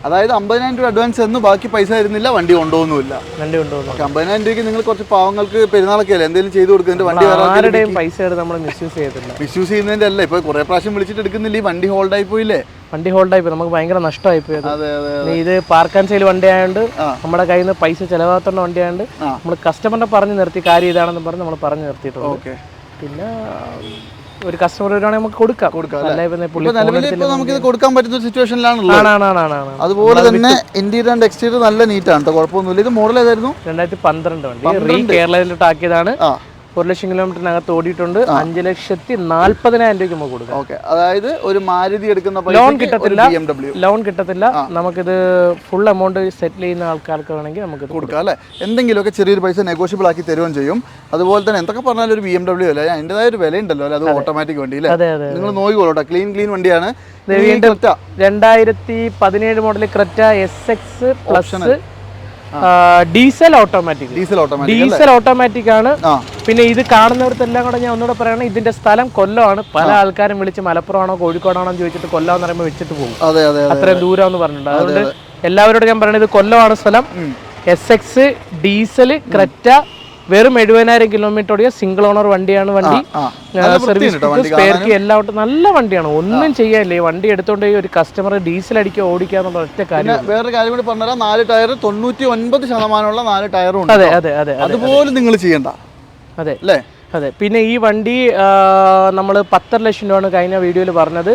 അതായത് അമ്പതിനായിരം രൂപ അഡ്വാൻസ് തന്നു ബാക്കി പൈസ തരുന്നില്ല വണ്ടി കൊണ്ടുപോകുന്നില്ല വണ്ടി കൊണ്ടുപോകുന്നു. അമ്പതിനായിരം രൂപയ്ക്ക് നിങ്ങൾ കുറച്ച് പാവങ്ങൾക്ക് പെരുന്നാളൊക്കെ അല്ലേ? എന്തെങ്കിലും ചെയ്തു കൊടുക്കുന്നുണ്ട് വണ്ടി ആരുടെയും പൈസ നമ്മൾ മിസ്യൂസ് ചെയ്യത്തില്ല. മിസ്യൂസ് ചെയ്യുന്നതിന്റെ അല്ല ഇപ്പൊ കുറെ പ്രാവശ്യം വിളിച്ചിട്ട് എടുക്കുന്നില്ല ഈ വണ്ടി ഹോൾഡായി പോയില്ലേ? വണ്ടി ഹോൾഡായി പോയി നമുക്ക് ഭയങ്കര നഷ്ടമായി പോയത് ഇത് പാർക്ക് ആൻഡ് സെയിൽ വണ്ടി ആയതുകൊണ്ട് നമ്മുടെ കയ്യിൽ നിന്ന് പൈസ ചെലവാകത്തുള്ള വണ്ടി ആയതുകൊണ്ട് നമ്മൾ കസ്റ്റമറിനെ പറഞ്ഞു നിർത്തി കാര്യം ഇതാണെന്ന് പറഞ്ഞ് നമ്മൾ പറഞ്ഞു നിർത്തിയിട്ടുണ്ട്. ഓക്കെ. പിന്നെ ഒരു കസ്റ്റമർ വരുവാണെങ്കിൽ നമുക്ക് കൊടുക്കാം. നമുക്ക് ഇത് കൊടുക്കാൻ പറ്റുന്ന ഒരു സിറ്റുവേഷനിലാണ് അതുപോലെ തന്നെ ഇന്റീരിയർ ആൻഡ് എക്സ്റ്റീരിയർ നല്ല നീറ്റാണ് കേട്ടോ കുഴപ്പമൊന്നുമില്ല. ഇത് മോഡൽ ഏതായിരുന്നു? രണ്ടായിരത്തി പന്ത്രണ്ട് വണ്ടി. കേരളത്തിൽ കേരളത്തിലോട്ട് ആക്കിയതാണ്. ആ. ഒരു ലക്ഷം കിലോമീറ്ററിനകത്ത് ഓടിയിട്ടുണ്ട്. അഞ്ച് ലക്ഷത്തി നാല്പതിനായിരം രൂപയ്ക്ക് നമുക്ക് കൊടുക്കാം. ഓക്കെ. അതായത് ഒരു മാരുതി എടുക്കുന്ന ലോൺ കിട്ടത്തില്ല. ലോൺ കിട്ടത്തില്ല. നമുക്കിത് ഫുൾ എമൗണ്ട് സെറ്റിൽ ചെയ്യുന്ന ആൾക്കാർക്ക് വേണമെങ്കിൽ നമുക്ക് കൊടുക്കാം. അല്ലേ? എന്തെങ്കിലുമൊക്കെ ചെറിയൊരു പൈസ നെഗോഷ്യബിൾ ആക്കി തരുകയും ചെയ്യും. അതുപോലെ തന്നെ എന്തൊക്കെ പറഞ്ഞാലും ഒരു ബി എം ഡബ്ല്യു അല്ലേ? അതിന്റെതായ ഒരു വില ഉണ്ടല്ലോ അല്ലെ? അത് ഓട്ടോമാറ്റിക് വണ്ടി അല്ലേ? അതെ അതെ നിങ്ങൾ നോക്കിക്കോളൂ ക്ലീൻ ക്ലീൻ വണ്ടിയാണ്. രണ്ടായിരത്തി പതിനേഴ് model Creta S X plus diesel automatic. Diesel automatic diesel automatic ആണ്. പിന്നെ ഇത് കാണുന്നവർക്കെല്ലാം കൂടെ ഞാൻ ഒന്നുകൂടെ പറയണം ഇതിന്റെ സ്ഥലം കൊല്ലമാണ്. പല ആൾക്കാരും വിളിച്ച് മലപ്പുറമാണോ കോഴിക്കോടാണോ ചോദിച്ചിട്ട് കൊല്ലം എന്ന് പറയുമ്പോൾ വെച്ചിട്ട് പോകും. അതെ അതെ അതെ അത്രയും ദൂരം എന്ന് പറഞ്ഞിട്ടുണ്ട്. അതുകൊണ്ട് എല്ലാവരോടും ഞാൻ പറയുന്നത് ഇത് കൊല്ലമാണ് സ്ഥലം. എസ് എക്സ് ഡീസൽ ക്രെറ്റ വെറും എഴുപതിനായിരം കിലോമീറ്റർ ഓടിയ സിംഗിൾ ഓണർ വണ്ടിയാണ് വണ്ടി. സർവീസ് സ്പെയർക്ക് എല്ലാം നല്ല വണ്ടിയാണ്. ഒന്നും ചെയ്യാനില്ല. ഈ വണ്ടി എടുത്തോണ്ട് ഒരു കസ്റ്റമർ ഡീസൽ അടിക്കുക ഓടിക്കുക എന്നുള്ള ഒറ്റ കാര്യം വേറൊരു കാര്യം കൂടി പറഞ്ഞാൽ നാല് ടയർ തൊണ്ണൂറ്റി ഒൻപത് ശതമാനമുള്ള നാല് ടയറും അതെ അതെ അതെ. അതുപോലെ നിങ്ങൾ ചെയ്യണ്ട. അതെ. അല്ലേ? അതെ. പിന്നെ ഈ വണ്ടി നമ്മൾ പത്തര ലക്ഷം രൂപയാണ് കഴിഞ്ഞ വീഡിയോയിൽ പറഞ്ഞത്.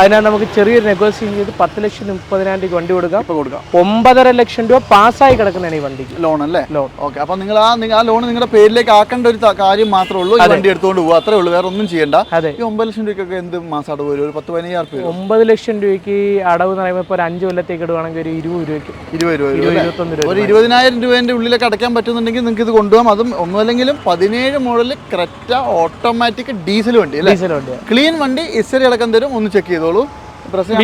അതിനാൽ നമുക്ക് ചെറിയൊരു നെഗോസിയേഷൻ ചെയ്ത് പത്ത് ലക്ഷം മുപ്പതിനായിരം രൂപ വണ്ടി കൊടുക്കാം. കൊടുക്കാം. ഒമ്പതര ലക്ഷം രൂപ പാസ്സായി കിടക്കുന്നതാണ് ഈ വണ്ടിക്ക്. ലോൺ അല്ലേ? ലോൺ. ഓക്കെ. അപ്പൊ നിങ്ങൾ ആ ആ ലോൺ നിങ്ങളുടെ പേരിലേക്ക് ആക്കേണ്ട ഒരു കാര്യം മാത്രമേ ഉള്ളൂ. വണ്ടി എടുത്തുകൊണ്ട് പോകുക അത്രേ ഉള്ളൂ. വേറെ ഒന്നും ചെയ്യണ്ട. അതെ. ഈ ഒമ്പത് ലക്ഷം രൂപയ്ക്കൊക്കെ എന്ത് മാസം അടവ് വരും? ഒരു പത്ത് പതിനയ്യായിരം രൂപ ഒമ്പത് ലക്ഷം രൂപയ്ക്ക് അടവ് എന്ന് പറയുമ്പോൾ ഒരു അഞ്ച് കൊല്ലത്തേക്ക് ഇടുവാണെങ്കിൽ ഒരു ഇരുപത് രൂപയ്ക്ക്. ഇരുപത് രൂപ ഇരുപത്തൊന്ന് രൂപ ഒരു ഇരുപതിനായിരം രൂപേന്റെ ഉള്ളിലേക്ക് അടയ്ക്കാൻ പറ്റുന്നുണ്ടെങ്കിൽ നിങ്ങൾക്ക് ഇത് കൊണ്ടുപോകാം. അതും ഒന്നുമല്ലെങ്കിലും പതിനേഴ് മോഡൽ ക്രെറ്റ ഓട്ടോമാറ്റിക് ഡീസൽ വണ്ടി ഡീസൽ വണ്ടി ക്ലീൻ വണ്ടി ഇസ്റ്ററി അടക്കം തരും ഒന്ന് ചെക്ക് ചെയ്തോളൂ.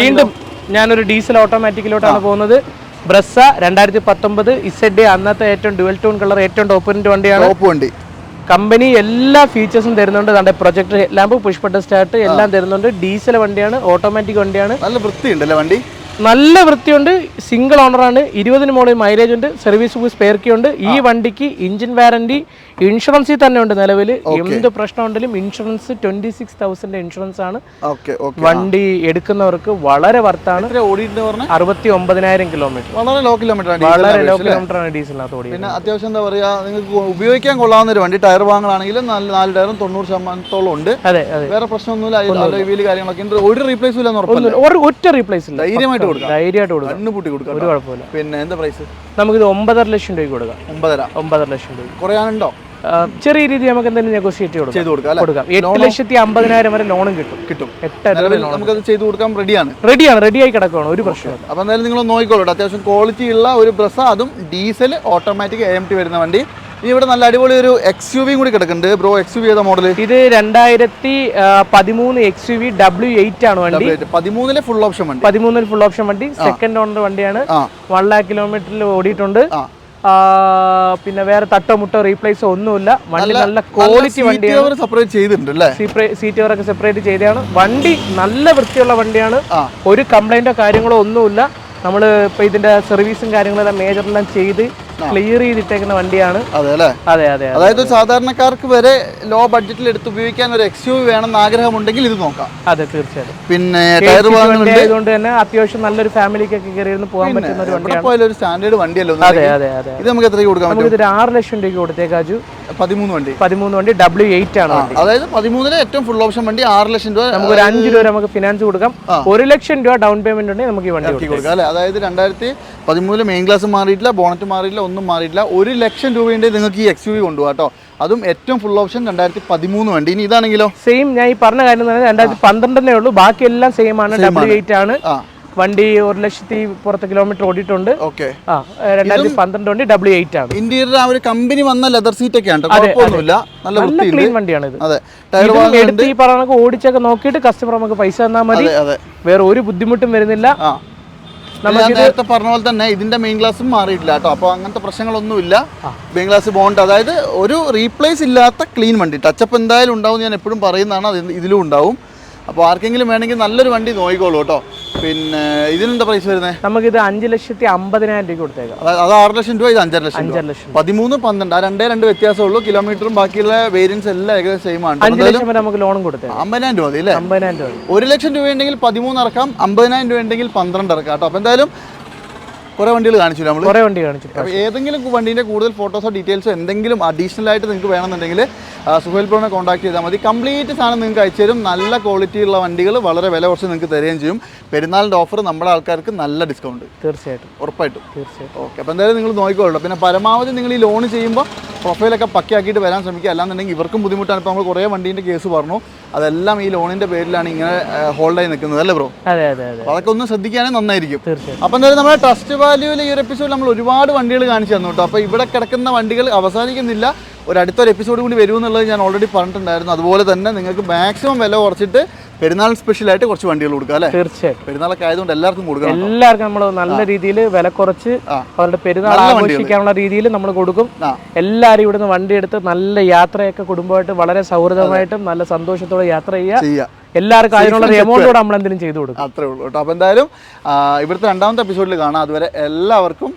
വീണ്ടും ഞാനൊരു ഡീസൽ ഓട്ടോമാറ്റിക്കിലോട്ടാണ് പോകുന്നത്. ബ്രസ രണ്ടായിരത്തി പത്തൊമ്പത് ഇസഡ് അന്നത്തെ ഏറ്റവും ഡുവൽ ടൂൺ കളർ ഏറ്റവും ടോപ്പിന്റെ വണ്ടിയാണ്. ടോപ്പ് വണ്ടി. കമ്പനി എല്ലാ ഫീച്ചേഴ്സും തരുന്നുണ്ട്. നമ്മുടെ പ്രൊജക്ട് ലാമ്പ് പുഷ്പട്ട സ്റ്റാർട്ട് എല്ലാം തരുന്നുണ്ട്. ഡീസൽ വണ്ടിയാണ് ഓട്ടോമാറ്റിക് വണ്ടിയാണ്. നല്ല വൃത്തിയുണ്ടല്ലേ വണ്ടി? നല്ല വൃത്തിയുണ്ട് സിംഗിൾ ഓണറാണ് ഇരുപതിന് മുകളിൽ മൈലേജ് ഉണ്ട് സർവീസ് ബുക്ക് സ്പെയർ കീ ഉണ്ട്. ഈ വണ്ടിക്ക് എഞ്ചിൻ വാറന്റി ഇൻഷുറൻസിൽ തന്നെ ഉണ്ട് നിലവിൽ എന്ത് പ്രശ്നം ഉണ്ടെങ്കിലും insurance twenty six thousand insurance ആണ്. വണ്ടി എടുക്കുന്നവർക്ക് വളരെ വർത്താണ് അറുപത്തി ഒമ്പതിനായിരം കിലോമീറ്റർ വളരെ ലോ കിലോമീറ്റർ ആണ് വളരെ ലോ കിലോമീറ്റർ ആണ് ഡീസലിനകത്ത് ഓടിയത് പിന്നെ അത്യാവശ്യം എന്താ പറയാ നിങ്ങൾക്ക് ഉപയോഗിക്കാൻ കൊള്ളാവുന്ന ഒരു വണ്ടി ടയർ വാങ്ങലാണെങ്കിൽ നാല് നാല് ടയറും തൊണ്ണൂറ് ശതമാനത്തോളം ഉണ്ട്. അതെ അതെ. വേറെ പ്രശ്നമൊന്നുമില്ല. കാര്യങ്ങളൊക്കെ ഒരു റീപ്ലേസ് ഒരു ഒറ്റ റീപ്ലേസ് ഇല്ല. ധൈര്യമായിട്ട് കൊടുക്കാം. ധൈര്യമായിട്ട് കൊടുക്കാം. കണ്ണ് പൂട്ടി കൊടുക്കാം ഒരു കുഴപ്പമില്ല. പിന്നെ എന്താ പ്രൈസ് നമുക്കിത് ഒമ്പതര ലക്ഷം രൂപയ്ക്ക് കൊടുക്കാം. ഒമ്പതര. ഒമ്പതര ലക്ഷം രൂപ കുറയാനുണ്ടോ? ചെറിയ രീതിയിൽ നമുക്ക് എന്തെങ്കിലും നെഗോഷിയേറ്റ് കൊടുക്കാം. കൊടുക്കാം എട്ട് ലക്ഷത്തി അമ്പതിനായിരം വരെ ലോണും കിട്ടും. കിട്ടും. എട്ടര നമുക്കത് ചെയ്തു കൊടുക്കാൻ റെഡിയാണ് റെഡിയാണ് റെഡിയായി കിടക്കുകയാണ് ഒരു പ്രശ്നമില്ല അപ്പോൾ എന്തായാലും നിങ്ങൾ നോക്കിക്കോളൂ അത്യാവശ്യം ക്വാളിറ്റി ഉള്ള ഒരു ബ്രസ അതും diesel automatic A M T വരുന്ന വണ്ടി. ഇനി ഇവിടെ നല്ല അടിപൊളി ഒരു എക്സ് യു വിയും കൂടി കിടക്കുന്നുണ്ട്. ബ്രോ എക്സ് യു വി ഏതാ മോഡൽ ഇത് രണ്ടായിരത്തി പതിമൂന്ന് X U V W eight ആണ് വണ്ടി. പതിമൂന്നിലെ ഫുൾ ഓപ്ഷൻ വണ്ടി. പതിമൂന്നിൽ ഫുൾ ഓപ്ഷൻ വണ്ടി. സെക്കൻഡ് ഓണർ വണ്ടിയാണ്. വൺ ലാക്ക് കിലോമീറ്ററിൽ ഓടിയിട്ടുണ്ട്. പിന്നെ വേറെ തട്ടോ മുട്ടോ റീപ്ലേസോ ഒന്നുമില്ല. വണ്ടി നല്ല ക്വാളിറ്റി വണ്ടി അവർ സെപ്പറേറ്റ് ചെയ്തിട്ടുണ്ട് സീറ്റ് ഒക്കെ സെപ്പറേറ്റ് ചെയ്തതാണ്. വണ്ടി നല്ല വൃത്തിയുള്ള വണ്ടിയാണ്. ഒരു കംപ്ലൈന്റോ കാര്യങ്ങളോ ഒന്നുമില്ല. നമ്മൾ ഇപ്പൊ ഇതിന്റെ സർവീസും കാര്യങ്ങളെല്ലാം മേജറെല്ലാം ചെയ്ത് ക്ലിയർ ചെയ്തിട്ടേക്കുന്ന വണ്ടിയാണ്. അതെ അല്ലേ? അതെ അതെ അതെ. അതായത് സാധാരണക്കാർക്ക് വരെ ലോ ബഡ്ജറ്റിൽ എടുത്ത് ഉപയോഗിക്കാൻ ഒരു എക്സ് യു എന്ന് വേണമെന്ന് ആഗ്രഹമുണ്ടെങ്കിൽ ഇത് നോക്കാം. അതെ തീർച്ചയായിട്ടും. പിന്നെ ടയർ ആയതുകൊണ്ട് തന്നെ അത്യാവശ്യം നല്ലൊരു ഫാമിലിക്കൊക്കെ കയറി ഇരുന്ന് പോകാൻ പറ്റുന്ന ഒരു വണ്ടിയാണ്. ഒരു സ്റ്റാൻഡേർഡ് വണ്ടിയല്ലോ അതെ അതെ അതെ ഇത് നമുക്ക് എത്രയ്ക്ക് കൊടുക്കാം പറ്റും? നമുക്കിത് ഒരു ആറ് ലക്ഷം രൂപയ്ക്ക് കൊടുത്തേക്കാജു പതിമൂന്ന് വണ്ടി. പതിമൂന്ന് വണ്ടി ഡബ്ല്യു എയ്റ്റ് ആണ് അതായത് പതിമൂന്നിലെ ഏറ്റവും ഫുൾ ഓപ്ഷൻ വണ്ടി ആറ് ലക്ഷം രൂപ നമുക്ക് ഒരു അഞ്ച് രൂപ നമുക്ക് ഫിനാൻസ് കൊടുക്കാം. ഒരു ലക്ഷം രൂപ ഡൗൺ പേയ്മെന്റ് ഉണ്ടെങ്കിൽ നമുക്ക് ഈ വണ്ടി കൊടുക്കാം. അല്ലേ? അതായത് രണ്ടായിരത്തി പതിമൂന്നിൽ മെയിൻ ക്ലാസ് മാറിയിട്ടില്ല ബോണറ്റ് മാറിയില്ല ഒന്നും മാറിയിട്ടില്ല. ഒരു ലക്ഷം രൂപയുണ്ടെങ്കിൽ നിങ്ങൾക്ക് ഈ എക്സ് യു വി കൊണ്ടുപോകാം കേട്ടോ. അതും ഏറ്റവും ഫുൾ ഓപ്ഷൻ രണ്ടായിരത്തി പതിമൂന്ന് വണ്ടി. ഇനി ഇതാണെങ്കിലോ? സെയിം ഞാൻ ഈ പറഞ്ഞ കാര്യം രണ്ടായിരത്തി പന്ത്രണ്ടിനേ ഉള്ളൂ. ബാക്കി എല്ലാം സെയിം ആണ്. ഡബ്ല്യു എയ്റ്റ് ആണ്. ആ. വണ്ടി ഒരു ലക്ഷത്തി പുറത്ത് കിലോമീറ്റർ ഓടിയിട്ടുണ്ട്. ഓക്കെ ആ രണ്ടായിരത്തി പന്ത്രണ്ട് വണ്ടി ഡബ്ല്യു എയ്റ്റ് ആണ്. ഇന്റീരിയർ ആ ഒരു കമ്പനി വന്ന ലെതർ സീറ്റ് ഒക്കെ ഉണ്ട്. കുഴപ്പമൊന്നുമില്ല. നല്ല നല്ല ക്ലീൻ വണ്ടിയാണ് ഇത്. അതെ. എടുത്ത് ഈ പറഞ്ഞ ഓടിച്ചൊക്കെ നോക്കിയിട്ട് കസ്റ്റമർ നമുക്ക് പൈസ തന്നാൽ മതി. വേറെ ഒരു ബുദ്ധിമുട്ടും വരുന്നില്ല. ഞാൻ നേരത്തെ പറഞ്ഞ പോലെ തന്നെ ഇതിന്റെ മെയിൻ ഗ്ലാസും മാറിയിട്ടില്ല കേട്ടോ. അപ്പോൾ അങ്ങനത്തെ പ്രശ്നങ്ങളൊന്നുമില്ല. മെയിൻ ഗ്ലാസ് ബോണ്ട് അതായത് ഒരു റീപ്ലേസ് ഇല്ലാത്ത ക്ലീൻ വണ്ടി. ടച്ചപ്പ് എന്തായാലും ഉണ്ടാവും ഞാൻ എപ്പോഴും പറയുന്നതാണ്. അത് ഇതിലും ഉണ്ടാവും. അപ്പോൾ ആർക്കെങ്കിലും വേണമെങ്കിൽ നല്ലൊരു വണ്ടി നോക്കിക്കോളൂ കേട്ടോ. പിന്നെ ഇതിനെന്താ പ്രൈസ് വരുന്നത് നമുക്കിത് അഞ്ച് ലക്ഷത്തി അമ്പതിനായിരം രൂപ കൊടുത്തേക്കാം. അത് ആറ് ലക്ഷം രൂപ ഇത് അഞ്ചര ലക്ഷം അഞ്ചര ലക്ഷം പതിമൂന്ന് പന്ത്രണ്ട് ആ രണ്ടേ രണ്ട് വ്യത്യാസമുള്ളൂ. കിലോമീറ്ററും ബാക്കിയുള്ള വേരിയൻസ് എല്ലാം ഏകദേശം സെയിം ആണ് അഞ്ച് ലക്ഷം വരെ നമുക്ക് ലോൺ കൊടുത്തേക്കാം. അമ്പതിനായിരം രൂപ അല്ലേ? അമ്പതിനായിരം രൂപ ഒരു ലക്ഷം രൂപ ഉണ്ടെങ്കിൽ പതിമൂന്ന് ഇറക്കാം അമ്പതിനായിരം രൂപ ഉണ്ടെങ്കിൽ പന്ത്രണ്ട് ഇറക്കാം കേട്ടോ. അപ്പോൾ എന്തായാലും കുറേ വണ്ടികൾ കാണിച്ചു നമ്മൾ കുറെ വണ്ടി കാണിച്ചു അപ്പോൾ ഏതെങ്കിലും വണ്ടീന്റെ കൂടുതൽ ഫോട്ടോസോ ഡീറ്റെയിൽസോ എന്തെങ്കിലും അഡീഷണൽ ആയിട്ട് നിങ്ങൾക്ക് വേണമെന്നുണ്ടെങ്കിൽ സുഹേൽ ബ്രോനെ കോൺടാക്ട് ചെയ്താൽ മതി. കംപ്ലീറ്റ് സാധനം നിങ്ങൾക്ക് അയച്ചു തരും. നല്ല ക്വാളിറ്റി ഉള്ള വണ്ടികൾ വളരെ വില കുറച്ച് നിങ്ങൾക്ക് തരികയും ചെയ്യും. പെരുന്നാളിന്റെ ഓഫർ നമ്മുടെ ആൾക്കാർക്ക് നല്ല ഡിസ്കൗണ്ട് തീർച്ചയായിട്ടും. ഉറപ്പായിട്ടും. തീർച്ചയായിട്ടും. ഓക്കെ അപ്പോൾ എന്തായാലും നിങ്ങൾ നോക്കിക്കോളൂ പിന്നെ പരമാവധി നിങ്ങൾ ഈ ലോൺ ചെയ്യുമ്പോൾ പ്രൊഫൈലൊക്കെ പക്കയാക്കിയിട്ട് വരാൻ ശ്രമിക്കുക. അല്ലാന്നുണ്ടെങ്കിൽ ഇവർക്കും ബുദ്ധിമുട്ടാണ്. ഇപ്പോൾ നമ്മൾ കുറേ വണ്ടീന്റെ കേസ് പറഞ്ഞു. അതെല്ലാം ഈ ലോണിന്റെ പേരിലാണ് ഇങ്ങനെ ഹോൾഡായി നിൽക്കുന്നത് അല്ലേ ബ്രോ? അതെ അതെ അതെ. അതൊക്കെ ഒന്ന് ശ്രദ്ധിക്കാനേ നന്നായിരിക്കും. അപ്പോൾ എന്തായാലും നമ്മുടെ ട്രസ്റ്റ് വാല്യൂവിൽ ഈ ഒരു എപ്പിസോഡിൽ നമ്മൾ ഒരുപാട് വണ്ടികൾ കാണിച്ചു തന്നു കേട്ടോ. അപ്പോൾ ഇവിടെ കിടക്കുന്ന വണ്ടികൾ അവസാനിക്കുന്നില്ല. ഒരു അടുത്തൊരു എപ്പിസോഡ് കൂടി വരും എന്നുള്ളത് ഞാൻ ഓൾറെഡി പറഞ്ഞിട്ടുണ്ടായിരുന്നു. അതുപോലെ തന്നെ നിങ്ങൾക്ക് മാക്സിമം വില കുറച്ചിട്ട് പെരുന്നാൾ സ്പെഷ്യലായിട്ട് കുറച്ച് വണ്ടികൾ കൊടുക്കുക അല്ലേ? തീർച്ചയായിട്ടും. പെരുന്നാളൊക്കെ ആയതുകൊണ്ട് എല്ലാവർക്കും കൊടുക്കാം എല്ലാവർക്കും നമ്മൾ നല്ല രീതിയിൽ വില കുറച്ച് അവരുടെ പെരുന്നാൾ. ആഘോഷിക്കാനുള്ള രീതിയിൽ നമ്മൾ കൊടുക്കും. എല്ലാവരും ഇവിടുന്ന് വണ്ടി എടുത്ത് നല്ല യാത്രയൊക്കെ കുടുംബമായിട്ട് വളരെ സൗഹൃദമായിട്ടും നല്ല സന്തോഷത്തോടെ യാത്ര ചെയ്യുക. എല്ലാവർക്കും അതിനുള്ള എമൗണ്ടോടെ നമ്മൾ എന്തെങ്കിലും ചെയ്തു കൊടുക്കും. അത്രേ ഉള്ളൂ കേട്ടോ. അപ്പോൾ എന്തായാലും ഇവിടുത്തെ രണ്ടാമത്തെ എപ്പിസോഡിൽ കാണാം. അതുവരെ എല്ലാവർക്കും